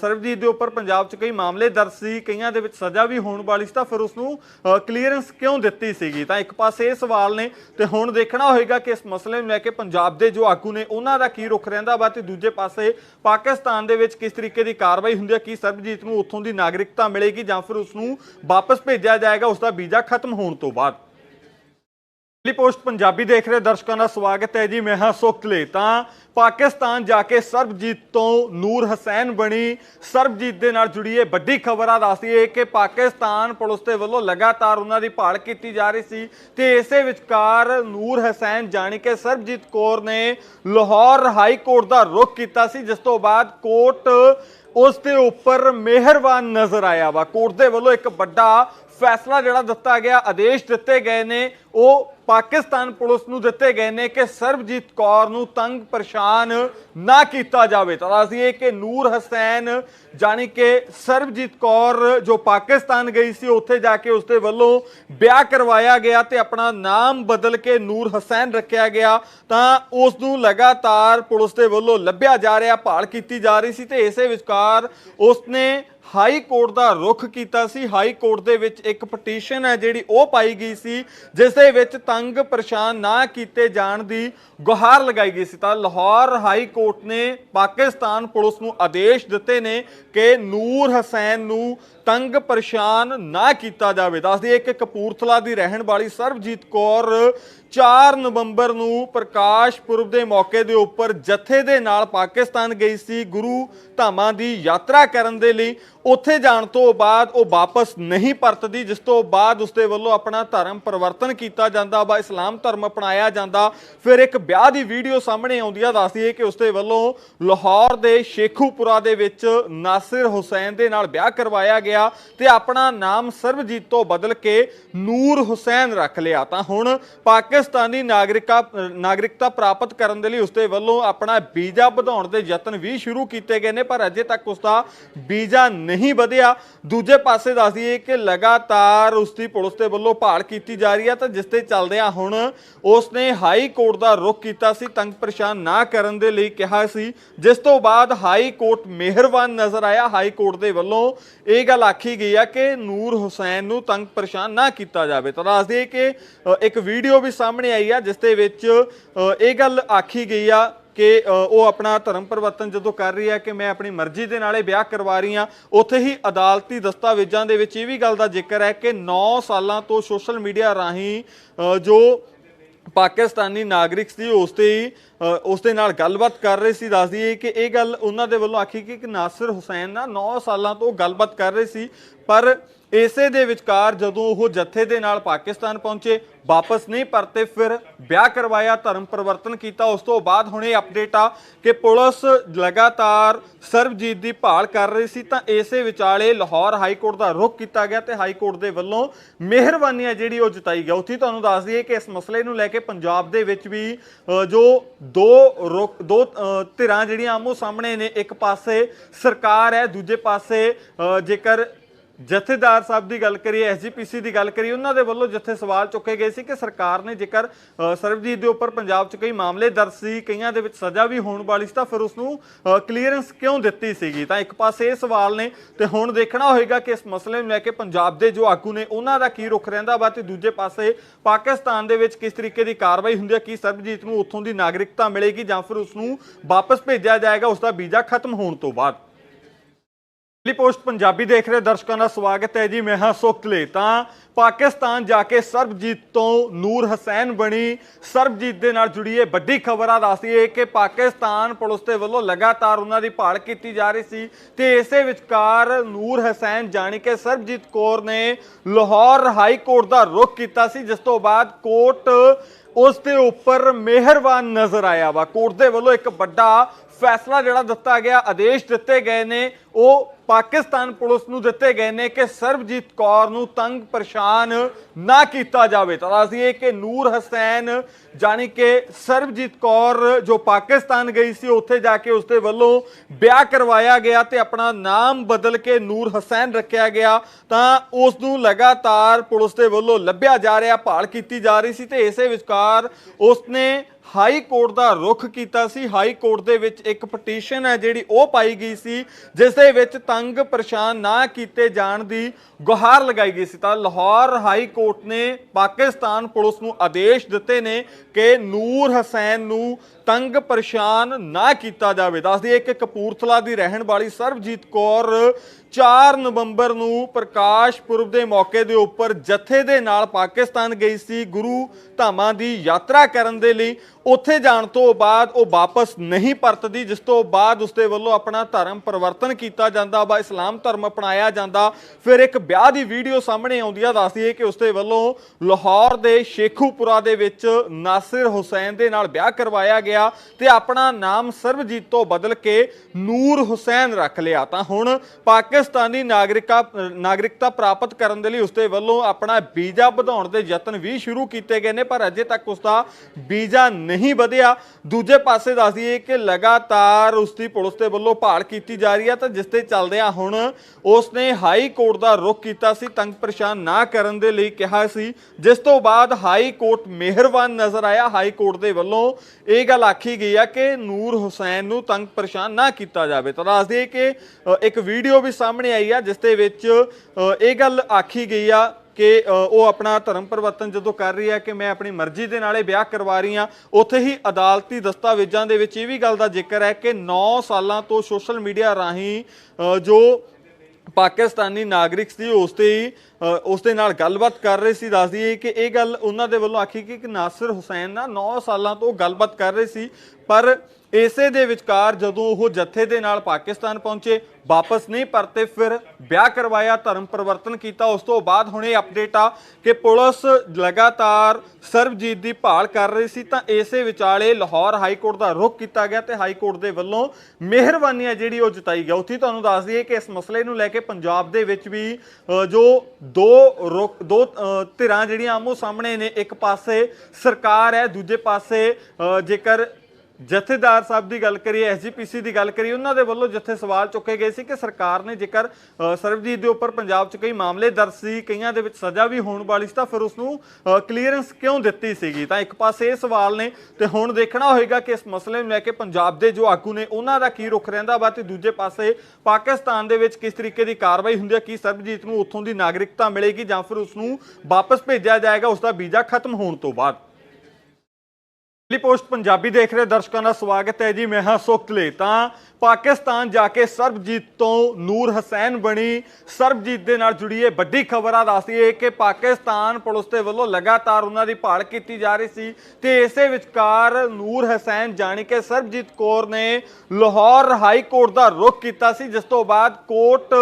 A: ਸਰਬਜੀਤ ਦੇ ਉੱਪਰ ਪੰਜਾਬ 'ਚ ਕਈ ਮਾਮਲੇ ਦਰਜ ਸੀ, ਕਈਆਂ ਦੇ ਵਿੱਚ ਸਜ਼ਾ ਵੀ ਹੋਣ ਵਾਲੀ ਸੀ, ਤਾਂ ਫਿਰ ਉਸ ਨੂੰ ਕਲੀਅਰੈਂਸ ਕਿਉਂ ਦਿੱਤੀ ਸੀਗੀ? ਤਾਂ ਇੱਕ ਪਾਸੇ ਇਹ ਸਵਾਲ ਨੇ, ਤੇ ਹੁਣ ਦੇਖਣਾ ਹੋਏਗਾ ਕਿ ਇਸ ਮਸਲੇ ਨੂੰ ਲੈ ਕੇ ਪੰਜਾਬ ਦੇ ਜੋ ਆਗੂ ਨੇ, ਉਹਨਾਂ ਦਾ ਕੀ ਰੁਖ ਰਹਿੰਦਾ ਵਾ, ਤੇ ਦੂਜੇ ਪਾਸੇ ਪਾਕਿਸਤਾਨ ਦੇ ਵਿੱਚ ਕਿਸ ਤਰੀਕੇ ਦੀ ਕਾਰਵਾਈ ਹੁੰਦੀ ਹੈ ਕੀ ਸਰਬਜੀਤ ਨੂੰ ਉੱਥੋਂ ਦੀ ਨਾਗਰਿਕਤਾ ਮਿਲੇਗੀ, ਜਾਂ ਫਿਰ ਉਸ ਨੂੰ ਵਾਪਸ ਭੇਜਿਆ ਜਾਏਗਾ, ਉਸ ਦਾ ਵੀਜ਼ਾ ਖਤਮ ਹੋਣ ਤੋਂ ਬਾਅਦ। ਡੇਲੀ ਪੋਸਟ ਪੰਜਾਬੀ ਦੇਖ ਰਹੇ ਦਰਸ਼ਕਾਂ ਦਾ ਸਵਾਗਤ ਹੈ ਜੀ, ਮੈਂ ਹਾਂ ਸੁਖਲੇ ਤਾਂ ਪਾਕਿਸਤਾਨ ਜਾ ਕੇ ਸਰਬਜੀਤ ਤੋਂ ਨੂਰ ਹਸੈਨ ਬਣੀ। ਸਰਬਜੀਤ ਦੇ ਨਾਲ ਜੁੜੀ ਇਹ ਵੱਡੀ ਖਬਰ ਆ ਦੱਸਦੀ ਹੈ ਕਿ ਪਾਕਿਸਤਾਨ ਪੁਲਿਸ ਦੇ ਵੱਲੋਂ ਲਗਾਤਾਰ ਉਹਨਾਂ ਦੀ ਭਾਲ ਕੀਤੀ ਜਾ ਰਹੀ ਸੀ ਤੇ ਇਸੇ ਵਿਚਕਾਰ ਨੂਰ ਹਸੈਨ ਜਾਣੀ ਕਿ ਸਰਬਜੀਤ ਕੌਰ ਨੇ ਲਾਹੌਰ ਹਾਈ ਕੋਰਟ ਦਾ ਰੁਖ ਕੀਤਾ ਸੀ, ਜਿਸ ਤੋਂ ਬਾਅਦ ਕੋਰਟ ਉਸ ਦੇ ਉੱਪਰ ਮਿਹਰਬਾਨ ਨਜ਼ਰ ਆਇਆ ਵਾ। ਕੋਰਟ ਦੇ ਵੱਲੋਂ ਇੱਕ ਵੱਡਾ ਫੈਸਲਾ ਜਿਹੜਾ ਦਿੱਤਾ ਗਿਆ, ਆਦੇਸ਼ ਦਿੱਤੇ ਗਏ ਨੇ। ਉਹ ਪਾਕਿਸਤਾਨ ਪੁਲਿਸ ਨੂੰ ਦਿੱਤੇ ਗਏ ਨੇ ਕਿ ਸਰਬਜੀਤ ਕੌਰ ਨੂੰ ਤੰਗ ਪਰੇਸ਼ਾਨ ਨਾ ਕੀਤਾ ਜਾਵੇ। ਤਾਂ ਅਸੀਂ ਇਹ ਕਿ ਨੂਰ ਹਸੈਨ, ਜਾਣੀ ਕਿ ਸਰਬਜੀਤ ਕੌਰ ਜੋ ਪਾਕਿਸਤਾਨ ਗਈ ਸੀ, ਉੱਥੇ ਜਾ ਕੇ ਉਸਦੇ ਵੱਲੋਂ ਵਿਆਹ ਕਰਵਾਇਆ ਗਿਆ ਤੇ ਆਪਣਾ ਨਾਮ ਬਦਲ ਕੇ ਨੂਰ ਹਸੈਨ ਰੱਖਿਆ ਗਿਆ। ਤਾਂ ਉਸ ਨੂੰ ਲਗਾਤਾਰ ਪੁਲਿਸ ਦੇ ਵੱਲੋਂ ਲੱਭਿਆ ਜਾ ਰਿਹਾ, ਭਾਲ ਕੀਤੀ ਜਾ ਰਹੀ ਸੀ ਤੇ ਇਸੇ ਵਿਚਕਾਰ ਉਸਨੇ ਹਾਈ ਕੋਰਟ ਦਾ ਰੁਖ ਕੀਤਾ ਸੀ। ਹਾਈ ਕੋਰਟ ਦੇ ਵਿੱਚ ਇੱਕ ਪਟੀਸ਼ਨ ਹੈ ਜਿਹੜੀ ਉਹ ਪਾਈ ਗਈ ਸੀ, ਜਿਸ ਦੇ ਵਿੱਚ ਤੰਗ ਪਰੇਸ਼ਾਨ ਨਾ ਕੀਤੇ ਜਾਣ ਦੀ ਗੁਹਾਰ ਲਗਾਈ ਗਈ ਸੀ ਤਾਂ ਲਾਹੌਰ ਹਾਈ ਕੋਰਟ ਨੇ ਪਾਕਿਸਤਾਨ ਪੁਲਿਸ ਨੂੰ ਆਦੇਸ਼ ਦਿੱਤੇ ਨੇ ਕਿ ਨੂਰ ਹਸੈਨ ਨੂੰ ਤੰਗ ਪਰੇਸ਼ਾਨ ਨਾ ਕੀਤਾ ਜਾਵੇ। ਦੱਸਦੀ ਹੈ ਕਿ ਕਪੂਰਥਲਾ ਦੀ ਰਹਿਣ ਵਾਲੀ ਸਰਬਜੀਤ ਕੌਰ 4 ਨਵੰਬਰ ਨੂੰ ਪ੍ਰਕਾਸ਼ ਪੁਰਬ ਦੇ ਮੌਕੇ ਦੇ ਉੱਪਰ ਜਥੇ ਦੇ ਨਾਲ ਪਾਕਿਸਤਾਨ ਗਈ ਸੀ। ਗੁਰੂ ਧਾਮਾਂ ਦੀ ਯਾਤਰਾ ਕਰਨ ਦੇ ਲਈ ਉੱਥੇ ਜਾਣ ਤੋਂ ਬਾਅਦ ਉਹ ਵਾਪਸ ਨਹੀਂ ਪਰਤਦੀ, ਜਿਸ ਤੋਂ ਬਾਅਦ ਉਸਦੇ ਵੱਲੋਂ ਆਪਣਾ ਧਰਮ ਪਰਿਵਰਤਨ ਕੀਤਾ ਜਾਂਦਾ ਵਾ, ਇਸਲਾਮ ਧਰਮ ਅਪਣਾਇਆ ਜਾਂਦਾ। ਫਿਰ ਇੱਕ ਵਿਆਹ ਦੀ ਵੀਡੀਓ ਸਾਹਮਣੇ ਆਉਂਦੀ ਆ, ਦੱਸਦੀ ਹੈ ਕਿ ਉਸਦੇ ਵੱਲੋਂ ਲਾਹੌਰ ਦੇ ਸ਼ੇਖੂਪੁਰਾ ਦੇ ਵਿੱਚ ਨਾਸਿਰ ਹੁਸੈਨ ਦੇ ਨਾਲ ਵਿਆਹ ਕਰਵਾਇਆ ਗਿਆ ਤੇ ਆਪਣਾ ਨਾਮ ਸਰਬਜੀਤ ਤੋਂ ਬਦਲ ਕੇ ਨੂਰ ਹੁਸੈਨ ਰੱਖ ਲਿਆ। ਤਾਂ ਹੁਣ ਪਾਕਿਸਤਾਨੀ ਨਾਗਰਿਕਾ ਨਾਗਰਿਕਤਾ ਪ੍ਰਾਪਤ ਕਰਨ ਦੇ ਲਈ ਉਸਦੇ ਵੱਲੋਂ ਆਪਣਾ ਵੀਜ਼ਾ ਵਧਾਉਣ ਦੇ ਯਤਨ ਵੀ ਸ਼ੁਰੂ ਕੀਤੇ ਗਏ ਨੇ, ਪਰ ਅਜੇ ਤੱਕ ਉਸਦਾ ਵੀਜ਼ਾ ਨਹੀਂ ਵਧਿਆ। ਦੂਜੇ ਪਾਸੇ ਦੱਸ ਦਈਏ ਕਿ ਲਗਾਤਾਰ ਉਸਦੀ ਪੁਲਿਸ ਦੇ ਵੱਲੋਂ ਭਾਲ ਕੀਤੀ ਜਾ ਰਹੀ ਹੈ, ਤਾਂ ਜਿਸ ਤੇ ਚੱਲਦਿਆਂ ਹੁਣ ਉਸਨੇ ਹਾਈ ਕੋਰਟ ਦਾ ਰੁਖ ਕੀਤਾ ਸੀ, ਤੰਗ ਪਰੇਸ਼ਾਨ ਨਾ ਕਰਨ ਦੇ ਲਈ ਕਿਹਾ ਸੀ। ਜਿਸ ਤੋਂ ਬਾਅਦ ਹਾਈ ਕੋਰਟ ਮਿਹਰਬਾਨ ਨਜ਼ਰ ਆਇਆ। ਹਾਈ ਕੋਰਟ ਦੇ ਵੱਲੋਂ ਇਹ ਗੱਲ ਆਖੀ ਗਈ ਆ ਕਿ ਨੂਰ ਹੁਸੈਨ ਨੂੰ ਤੰਗ ਪਰੇਸ਼ਾਨ ਨਾ ਕੀਤਾ ਜਾਵੇ। ਤਾਂ ਦੱਸ ਦਈਏ ਕਿ ਇੱਕ ਵੀਡੀਓ ਵੀ ਸਾਹਮਣੇ ਆਈ ਆ ਜਿਸ ਦੇ ਵਿੱਚ ਇਹ ਗੱਲ ਆਖੀ ਗਈ ਆ ਕਿ ਉਹ ਆਪਣਾ ਧਰਮ ਪਰਿਵਰਤਨ ਜਦੋਂ ਕਰ ਰਹੀ ਹੈ ਕਿ ਮੈਂ ਆਪਣੀ ਮਰਜ਼ੀ ਦੇ ਨਾਲੇ ਵਿਆਹ ਕਰਵਾ ਰਹੀ ਹਾਂ ਉੱਥੇ ਹੀ ਅਦਾਲਤੀ ਦਸਤਾਵੇਜ਼ਾਂ ਦੇ ਵਿੱਚ ਇਹ ਵੀ ਗੱਲ ਦਾ ਜ਼ਿਕਰ ਹੈ ਕਿ 9 ਸਾਲਾਂ ਤੋਂ ਸੋਸ਼ਲ ਮੀਡੀਆ ਰਾਹੀਂ ਅ, ਜੋ ਪਾਕਿਸਤਾਨੀ ਨਾਗਰਿਕ ਸੀ, ਉਸ ਤੇ ਹੀ ਉਸ ਦੇ ਨਾਲ ਗੱਲਬਾਤ ਕਰ ਰਹੇ ਸੀ, ਦੱਸਦੀ ਹੈ ਕਿ ਇਹ ਗੱਲ ਉਹਨਾਂ ਦੇ ਵੱਲੋਂ ਆਖੀ ਕਿ ਕਿ ਨਾਸਿਰ ਹੁਸੈਨ ਨਾ 9 ਸਾਲਾਂ ਤੋਂ ਗੱਲਬਾਤ ਕਰ ਰਹੇ ਸੀ, ਪਰ ਇਸੇ ਦੇ ਵਿਚਕਾਰ ਜਦੋਂ ਉਹ ਜੱਥੇ ਦੇ ਨਾਲ ਪਾਕਿਸਤਾਨ ਪਹੁੰਚੇ, ਵਾਪਸ ਨਹੀਂ ਪਰਤੇ, ਫਿਰ ਵਿਆਹ ਕਰਵਾਇਆ, ਧਰਮ ਪਰਿਵਰਤਨ ਕੀਤਾ। ਉਸ ਤੋਂ ਬਾਅਦ ਹੁਣ ਇਹ ਅਪਡੇਟ ਆ ਕਿ ਪੁਲਿਸ ਲਗਾਤਾਰ ਸਰਬਜੀਤ ਦੀ ਭਾਲ ਕਰ ਰਹੀ ਸੀ। ਤਾਂ ਇਸੇ ਵਿਚਾਲੇ ਲਾਹੌਰ ਹਾਈ ਕੋਰਟ ਦਾ ਰੁਖ ਕੀਤਾ ਗਿਆ ਤੇ ਹਾਈ ਕੋਰਟ ਦੇ ਵੱਲੋਂ ਮਿਹਰਬਾਨੀ ਹੈ ਜਿਹੜੀ ਉਹ ਜਤਾਈ ਗਿਆ ਉੱਥੇ ਤੁਹਾਨੂੰ ਦੱਸ ਦਈਏ ਕਿ ਇਸ ਮਸਲੇ ਨੂੰ ਲੈ ਕੇ ਪੰਜਾਬ ਦੇ ਵਿੱਚ ਵੀ ਜੋ ਦੋ ਰੁਖ, ਦੋ ਧਿਰਾਂ ਜਿਹੜੀਆਂ ਆਮੋ ਸਾਹਮਣੇ ਨੇ, ਇੱਕ ਪਾਸੇ ਸਰਕਾਰ ਹੈ, ਦੂਜੇ ਪਾਸੇ ਜੇਕਰ ਜਥੇਦਾਰ ਸਾਹਿਬ ਦੀ ਗੱਲ ਕਰੀਏ ਐਸਜੀਪੀਸੀ ਦੀ ਗੱਲ ਕਰੀਏ, ਉਹਨਾਂ ਦੇ ਵੱਲੋਂ ਜਿੱਥੇ ਸਵਾਲ ਚੁੱਕੇ ਗਏ ਸੀ ਕਿ ਸਰਕਾਰ ਨੇ ਜੇਕਰ ਸਰਬਜੀਤ ਦੇ ਉੱਪਰ ਪੰਜਾਬ 'ਚ ਕਈ ਮਾਮਲੇ ਦਰਜ ਸੀ, ਕਈਆਂ ਦੇ ਵਿੱਚ ਸਜ਼ਾ ਵੀ ਹੋਣ ਵਾਲੀ ਸੀ, ਤਾਂ ਫਿਰ ਉਸ ਨੂੰ ਕਲੀਅਰੈਂਸ ਕਿਉਂ ਦਿੱਤੀ ਸੀਗੀ? ਤਾਂ ਇੱਕ ਪਾਸੇ ਇਹ ਸਵਾਲ ਨੇ, ਤੇ ਹੁਣ ਦੇਖਣਾ ਹੋਏਗਾ ਕਿ ਇਸ ਮਸਲੇ ਨੂੰ ਲੈ ਕੇ ਪੰਜਾਬ ਦੇ ਜੋ ਆਗੂ ਨੇ, ਉਹਨਾਂ ਦਾ ਕੀ ਰੁਖ ਰਹਿੰਦਾ ਵਾ, ਤੇ ਦੂਜੇ ਪਾਸੇ ਪਾਕਿਸਤਾਨ ਦੇ ਵਿੱਚ ਕਿਸ ਤਰੀਕੇ ਦੀ ਕਾਰਵਾਈ ਹੁੰਦੀ ਹੈ ਕੀ ਸਰਬਜੀਤ ਨੂੰ ਉੱਥੋਂ ਦੀ ਨਾਗਰਿਕਤਾ ਮਿਲੇਗੀ, ਜਾਂ ਫਿਰ ਉਸ ਨੂੰ ਵਾਪਸ ਭੇਜਿਆ ਜਾਏਗਾ ਉਸ ਦਾ ਵੀਜ਼ਾ ਖਤਮ ਹੋਣ ਤੋਂ ਬਾਅਦ। ਡੇਲੀ ਪੋਸਟ ਪੰਜਾਬੀ ਦੇਖ ਰਹੇ ਦਰਸ਼ਕਾਂ ਦਾ ਸਵਾਗਤ ਹੈ ਜੀ, ਮੈਂ ਹਾਂ ਸੁਖਲੇ ਤਾਂ ਪਾਕਿਸਤਾਨ ਜਾ ਕੇ ਸਰਬਜੀਤ ਤੋਂ ਨੂਰ ਹਸੈਨ ਬਣੀ। ਸਰਬਜੀਤ ਦੇ ਨਾਲ ਜੁੜੀ ਇਹ ਵੱਡੀ ਖਬਰ ਆ ਦੱਸਦੀ ਹੈ ਕਿ ਪਾਕਿਸਤਾਨ ਪੁਲਿਸ ਦੇ ਵੱਲੋਂ ਲਗਾਤਾਰ ਉਹਨਾਂ ਦੀ ਭਾਲ ਕੀਤੀ ਜਾ ਰਹੀ ਸੀ ਤੇ ਇਸੇ ਵਿਚਕਾਰ ਨੂਰ ਹਸੈਨ ਜਾਣੀ ਕਿ ਸਰਬਜੀਤ ਕੌਰ ਨੇ ਲਾਹੌਰ ਹਾਈ ਕੋਰਟ ਦਾ ਰੁਖ ਕੀਤਾ ਸੀ, ਜਿਸ ਤੋਂ ਬਾਅਦ ਕੋਰਟ ਉਸ ਦੇ ਉੱਪਰ ਮਿਹਰਬਾਨ ਨਜ਼ਰ ਆਇਆ ਵਾ। ਕੋਰਟ ਦੇ ਵੱਲੋਂ ਇੱਕ ਵੱਡਾ ਫੈਸਲਾ ਜਿਹੜਾ ਦਿੱਤਾ ਗਿਆ, ਆਦੇਸ਼ ਦਿੱਤੇ ਗਏ ਨੇ, ਉਹ ਪਾਕਿਸਤਾਨ ਪੁਲਿਸ ਨੂੰ ਦਿੱਤੇ ਗਏ ਨੇ ਕਿ ਸਰਬਜੀਤ ਕੌਰ ਨੂੰ ਤੰਗ ਪਰੇਸ਼ਾਨ ਨਾ ਕੀਤਾ ਜਾਵੇ। ਤਾਂ ਦੱਸਦੀਏ ਕਿ ਨੂਰ ਹਸੈਨ ਜਾਣੀ ਕਿ ਸਰਬਜੀਤ ਕੌਰ ਜੋ ਪਾਕਿਸਤਾਨ ਗਈ ਸੀ, ਉੱਥੇ ਜਾ ਕੇ ਉਸਦੇ ਵੱਲੋਂ ਵਿਆਹ ਕਰਵਾਇਆ ਗਿਆ ਤੇ ਆਪਣਾ ਨਾਮ ਬਦਲ ਕੇ ਨੂਰ ਹਸੈਨ ਰੱਖਿਆ ਗਿਆ। ਤਾਂ ਉਸ ਨੂੰ ਲਗਾਤਾਰ ਪੁਲਿਸ ਦੇ ਵੱਲੋਂ ਲੱਭਿਆ ਜਾ ਰਿਹਾ, ਭਾਲ ਕੀਤੀ ਜਾ ਰਹੀ ਸੀ ਤੇ ਇਸੇ ਵਿਚਕਾਰ ਉਸਨੇ ਹਾਈ ਕੋਰਟ ਦਾ ਰੁਖ ਕੀਤਾ ਸੀ। ਹਾਈ ਕੋਰਟ ਦੇ ਵਿੱਚ ਇੱਕ ਪਟੀਸ਼ਨ ਹੈ ਜਿਹੜੀ ਉਹ ਪਾਈ ਗਈ ਸੀ, ਜਿਸ ਦੇ ਵਿੱਚ ਤੰਗ ਪਰੇਸ਼ਾਨ ਨਾ ਕੀਤੇ ਜਾਣ ਦੀ ਗੁਹਾਰ ਲਗਾਈ ਗਈ ਸੀ। ਤਾਂ ਲਾਹੌਰ ਹਾਈ ਕੋਰਟ ਨੇ ਪਾਕਿਸਤਾਨ ਪੁਲਿਸ ਨੂੰ ਆਦੇਸ਼ ਦਿੱਤੇ ਨੇ ਕਿ ਨੂਰ ਹਸੈਨ ਨੂੰ ਤੰਗ ਪਰੇਸ਼ਾਨ ਨਾ ਕੀਤਾ ਜਾਵੇ। ਦੱਸਦੀ ਹੈ ਕਿ ਕਪੂਰਥਲਾ ਦੀ ਰਹਿਣ ਵਾਲੀ ਸਰਬਜੀਤ ਕੌਰ 4 ਨਵੰਬਰ ਨੂੰ ਪ੍ਰਕਾਸ਼ ਪੁਰਬ ਦੇ ਮੌਕੇ ਦੇ ਉੱਪਰ ਜਥੇ ਦੇ ਨਾਲ ਪਾਕਿਸਤਾਨ ਗਈ ਸੀ। ਗੁਰੂ ਧਾਮਾਂ ਦੀ ਯਾਤਰਾ ਕਰਨ ਦੇ ਲਈ ਉੱਥੇ ਜਾਣ ਤੋਂ ਬਾਅਦ ਉਹ ਵਾਪਸ ਨਹੀਂ ਪਰਤਦੀ, ਜਿਸ ਤੋਂ ਬਾਅਦ ਉਸਦੇ ਵੱਲੋਂ ਆਪਣਾ ਧਰਮ ਪਰਿਵਰਤਨ ਕੀਤਾ ਜਾਂਦਾ ਵਾ, ਇਸਲਾਮ ਧਰਮ ਅਪਣਾਇਆ ਜਾਂਦਾ। ਫਿਰ ਇੱਕ ਵਿਆਹ ਦੀ ਵੀਡੀਓ ਸਾਹਮਣੇ ਆਉਂਦੀ ਆ, ਦੱਸਦੀ ਹੈ ਕਿ ਉਸਦੇ ਵੱਲੋਂ ਲਾਹੌਰ ਦੇ ਸ਼ੇਖੂਪੁਰਾ ਦੇ ਵਿੱਚ ਨਾਸਿਰ ਹੁਸੈਨ ਦੇ ਨਾਲ ਵਿਆਹ ਕਰਵਾਇਆ ਗਿਆ ਤੇ ਆਪਣਾ ਨਾਮ ਸਰਬਜੀਤ ਤੋਂ ਬਦਲ ਕੇ ਨੂਰ ਹੁਸੈਨ ਰੱਖ ਲਿਆ। ਤਾਂ ਹੁਣ ਪਾਕਿਸਤਾਨ ਨਾਗਰਿਕਾ ਨਾਗਰਿਕਤਾ ਪ੍ਰਾਪਤ ਕਰਨ ਦੇ ਲਈ ਉਸਦੇ ਵੱਲੋਂ ਆਪਣਾ ਵੀਜ਼ਾ ਵਧਾਉਣ ਦੇ ਯਤਨ ਵੀ ਸ਼ੁਰੂ ਕੀਤੇ ਗਏ ਨੇ, ਪਰ ਅਜੇ ਤੱਕ ਉਸਦਾ ਵੀਜ਼ਾ ਨਹੀਂ ਵਧਿਆ। ਦੂਜੇ ਪਾਸੇ ਦੱਸ ਦਈਏ ਕਿ ਲਗਾਤਾਰ ਉਸਦੀ ਪੁਲਿਸ ਦੇ ਵੱਲੋਂ ਭਾਲ ਕੀਤੀ ਜਾ ਰਹੀ ਹੈ, ਤਾਂ ਜਿਸ ਤੇ ਚੱਲਦਿਆਂ ਹੁਣ ਉਸਨੇ ਹਾਈ ਕੋਰਟ ਦਾ ਰੁਖ ਕੀਤਾ ਸੀ, ਤੰਗ ਪਰੇਸ਼ਾਨ ਨਾ ਕਰਨ ਦੇ ਲਈ ਕਿਹਾ ਸੀ। ਜਿਸ ਤੋਂ ਬਾਅਦ ਹਾਈ ਕੋਰਟ ਮਿਹਰਬਾਨ ਨਜ਼ਰ ਆਇਆ। ਹਾਈ ਕੋਰਟ ਦੇ ਵੱਲੋਂ ਇਹ ਗੱਲ ਆਖੀ ਗਈ ਆ ਕਿ ਨੂਰ ਹੁਸੈਨ ਨੂੰ ਤੰਗ ਪਰੇਸ਼ਾਨ ਨਾ ਕੀਤਾ ਜਾਵੇ। ਤਾਂ ਦੱਸ ਦਈਏ ਕਿ ਇੱਕ ਵੀਡੀਓ ਵੀ ਸਾਹਮਣੇ ਆਈ ਆ ਜਿਸ ਦੇ ਵਿੱਚ ਇਹ ਗੱਲ ਆਖੀ ਗਈ ਆ ਕਿ ਉਹ ਆਪਣਾ ਧਰਮ ਪਰਿਵਰਤਨ ਜਦੋਂ ਕਰ ਰਹੀ ਹੈ ਕਿ ਮੈਂ ਆਪਣੀ ਮਰਜ਼ੀ ਦੇ ਨਾਲੇ ਵਿਆਹ ਕਰਵਾ ਰਹੀ ਹਾਂ ਉੱਥੇ ਹੀ ਅਦਾਲਤੀ ਦਸਤਾਵੇਜ਼ਾਂ ਦੇ ਵਿੱਚ ਇਹ ਵੀ ਗੱਲ ਦਾ ਜ਼ਿਕਰ ਹੈ ਕਿ 9 ਸਾਲਾਂ ਤੋਂ ਸੋਸ਼ਲ ਮੀਡੀਆ ਰਾਹੀਂ ਜੋ ਪਾਕਿਸਤਾਨੀ ਨਾਗਰਿਕ ਸੀ ਉਸ ਤੇ ਹੀ, ਉਸ ਦੇ ਨਾਲ ਗੱਲਬਾਤ ਕਰ ਰਹੇ ਸੀ। ਦੱਸਦੀ ਹੈ ਕਿ ਇਹ ਗੱਲ ਉਹਨਾਂ ਦੇ ਵੱਲੋਂ ਆਖੀ ਗਈ ਕਿ ਨਾਸਿਰ ਹੁਸੈਨ ਨਾ 9 ਸਾਲਾਂ ਤੋਂ ਗੱਲਬਾਤ ਕਰ ਰਹੇ ਸੀ ਪਰ ਇਸੇ ਦੇ ਵਿਚਕਾਰ ਜਦੋਂ ਉਹ ਜੱਥੇ ਦੇ ਨਾਲ ਪਾਕਿਸਤਾਨ ਪਹੁੰਚੇ, ਵਾਪਸ ਨਹੀਂ ਪਰਤੇ, ਫਿਰ ਵਿਆਹ ਕਰਵਾਇਆ, ਧਰਮ ਪਰਿਵਰਤਨ ਕੀਤਾ। ਉਸ ਤੋਂ ਬਾਅਦ ਹੁਣ ਇਹ ਅਪਡੇਟ ਆ ਕਿ ਪੁਲਿਸ ਲਗਾਤਾਰ ਸਰਬਜੀਤ ਦੀ ਭਾਲ ਕਰ ਰਹੀ ਸੀ। ਤਾਂ ਇਸੇ ਵਿਚਾਲੇ ਲਾਹੌਰ ਹਾਈ ਕੋਰਟ ਦਾ ਰੁਖ ਕੀਤਾ ਗਿਆ ਤੇ ਹਾਈ ਕੋਰਟ ਦੇ ਵੱਲੋਂ ਮਿਹਰਬਾਨੀ ਹੈ ਜਿਹੜੀ ਉਹ ਜਤਾਈ ਗਿਆ ਉੱਥੇ ਤੁਹਾਨੂੰ ਦੱਸ ਦਈਏ ਕਿ ਇਸ ਮਸਲੇ ਨੂੰ ਲੈ ਕੇ ਪੰਜਾਬ ਦੇ ਵਿੱਚ ਵੀ ਜੋ ਦੋ ਰੁਖ, ਦੋ ਧਿਰਾਂ ਜਿਹੜੀਆਂ ਆਮੋ ਸਾਹਮਣੇ ਨੇ, ਇੱਕ ਪਾਸੇ ਸਰਕਾਰ ਹੈ, ਦੂਜੇ ਪਾਸੇ ਜੇਕਰ ਜਥੇਦਾਰ ਸਾਹਿਬ ਦੀ ਗੱਲ ਕਰੀਏ ਐਸਜੀਪੀਸੀ ਦੀ ਗੱਲ ਕਰੀਏ, ਉਹਨਾਂ ਦੇ ਵੱਲੋਂ ਜਿੱਥੇ ਸਵਾਲ ਚੁੱਕੇ ਗਏ ਸੀ ਕਿ ਸਰਕਾਰ ਨੇ ਜੇਕਰ ਸਰਬਜੀਤ ਦੇ ਉੱਪਰ ਪੰਜਾਬ 'ਚ ਕਈ ਮਾਮਲੇ ਦਰਜ ਸੀ, ਕਈਆਂ ਦੇ ਵਿੱਚ ਸਜ਼ਾ ਵੀ ਹੋਣ ਵਾਲੀ ਸੀ, ਤਾਂ ਫਿਰ ਉਸ ਨੂੰ ਕਲੀਅਰੈਂਸ ਕਿਉਂ ਦਿੱਤੀ ਸੀਗੀ? ਤਾਂ ਇੱਕ ਪਾਸੇ ਇਹ ਸਵਾਲ ਨੇ, ਤੇ ਹੁਣ ਦੇਖਣਾ ਹੋਏਗਾ ਕਿ ਇਸ ਮਸਲੇ ਨੂੰ ਲੈ ਕੇ ਪੰਜਾਬ ਦੇ ਜੋ ਆਗੂ ਨੇ, ਉਹਨਾਂ ਦਾ ਕੀ ਰੁਖ ਰਹਿੰਦਾ ਵਾ, ਤੇ ਦੂਜੇ ਪਾਸੇ ਪਾਕਿਸਤਾਨ ਦੇ ਵਿੱਚ ਕਿਸ ਤਰੀਕੇ ਦੀ ਕਾਰਵਾਈ ਹੁੰਦੀ ਹੈ ਕੀ ਸਰਬਜੀਤ ਨੂੰ ਉੱਥੋਂ ਦੀ ਨਾਗਰਿਕਤਾ ਮਿਲੇਗੀ ਜਾਂ ਫਿਰ ਉਸ ਨੂੰ ਵਾਪਸ ਭੇਜਿਆ ਜਾਏਗਾ ਉਸ ਦਾ ਵੀਜ਼ਾ ਖਤਮ ਹੋਣ ਤੋਂ ਬਾਅਦ। ਦਿੱਲੀ ਪੋਸਟ ਪੰਜਾਬੀ ਦੇਖ ਰਹੇ ਦਰਸ਼ਕਾਂ ਦਾ ਸਵਾਗਤ ਹੈ ਜੀ, ਮੈਂ ਹਾਂ ਸੁਖਲੇ। ਤਾਂ ਪਾਕਿਸਤਾਨ ਜਾ ਕੇ ਸਰਬਜੀਤ ਤੋਂ ਨੂਰ ਹਸੈਨ ਬਣੀ। ਸਰਬਜੀਤ ਦੇ ਨਾਲ ਜੁੜੀ ਇਹ ਵੱਡੀ ਖਬਰ ਆ, ਦੱਸਦੀ ਹੈ ਕਿ ਪਾਕਿਸਤਾਨ ਪੁਲਿਸ ਦੇ ਵੱਲੋਂ ਲਗਾਤਾਰ ਉਹਨਾਂ ਦੀ ਭਾਲ ਕੀਤੀ ਜਾ ਰਹੀ ਸੀ ਤੇ ਇਸੇ ਵਿਚਕਾਰ ਨੂਰ ਹਸੈਨ ਜਾਣੀ ਕਿ ਸਰਬਜੀਤ ਕੌਰ ਨੇ ਲਾਹੌਰ ਹਾਈ ਕੋਰਟ ਦਾ ਰੁਖ ਕੀਤਾ ਸੀ, ਜਿਸ ਤੋਂ ਬਾਅਦ ਕੋਰਟ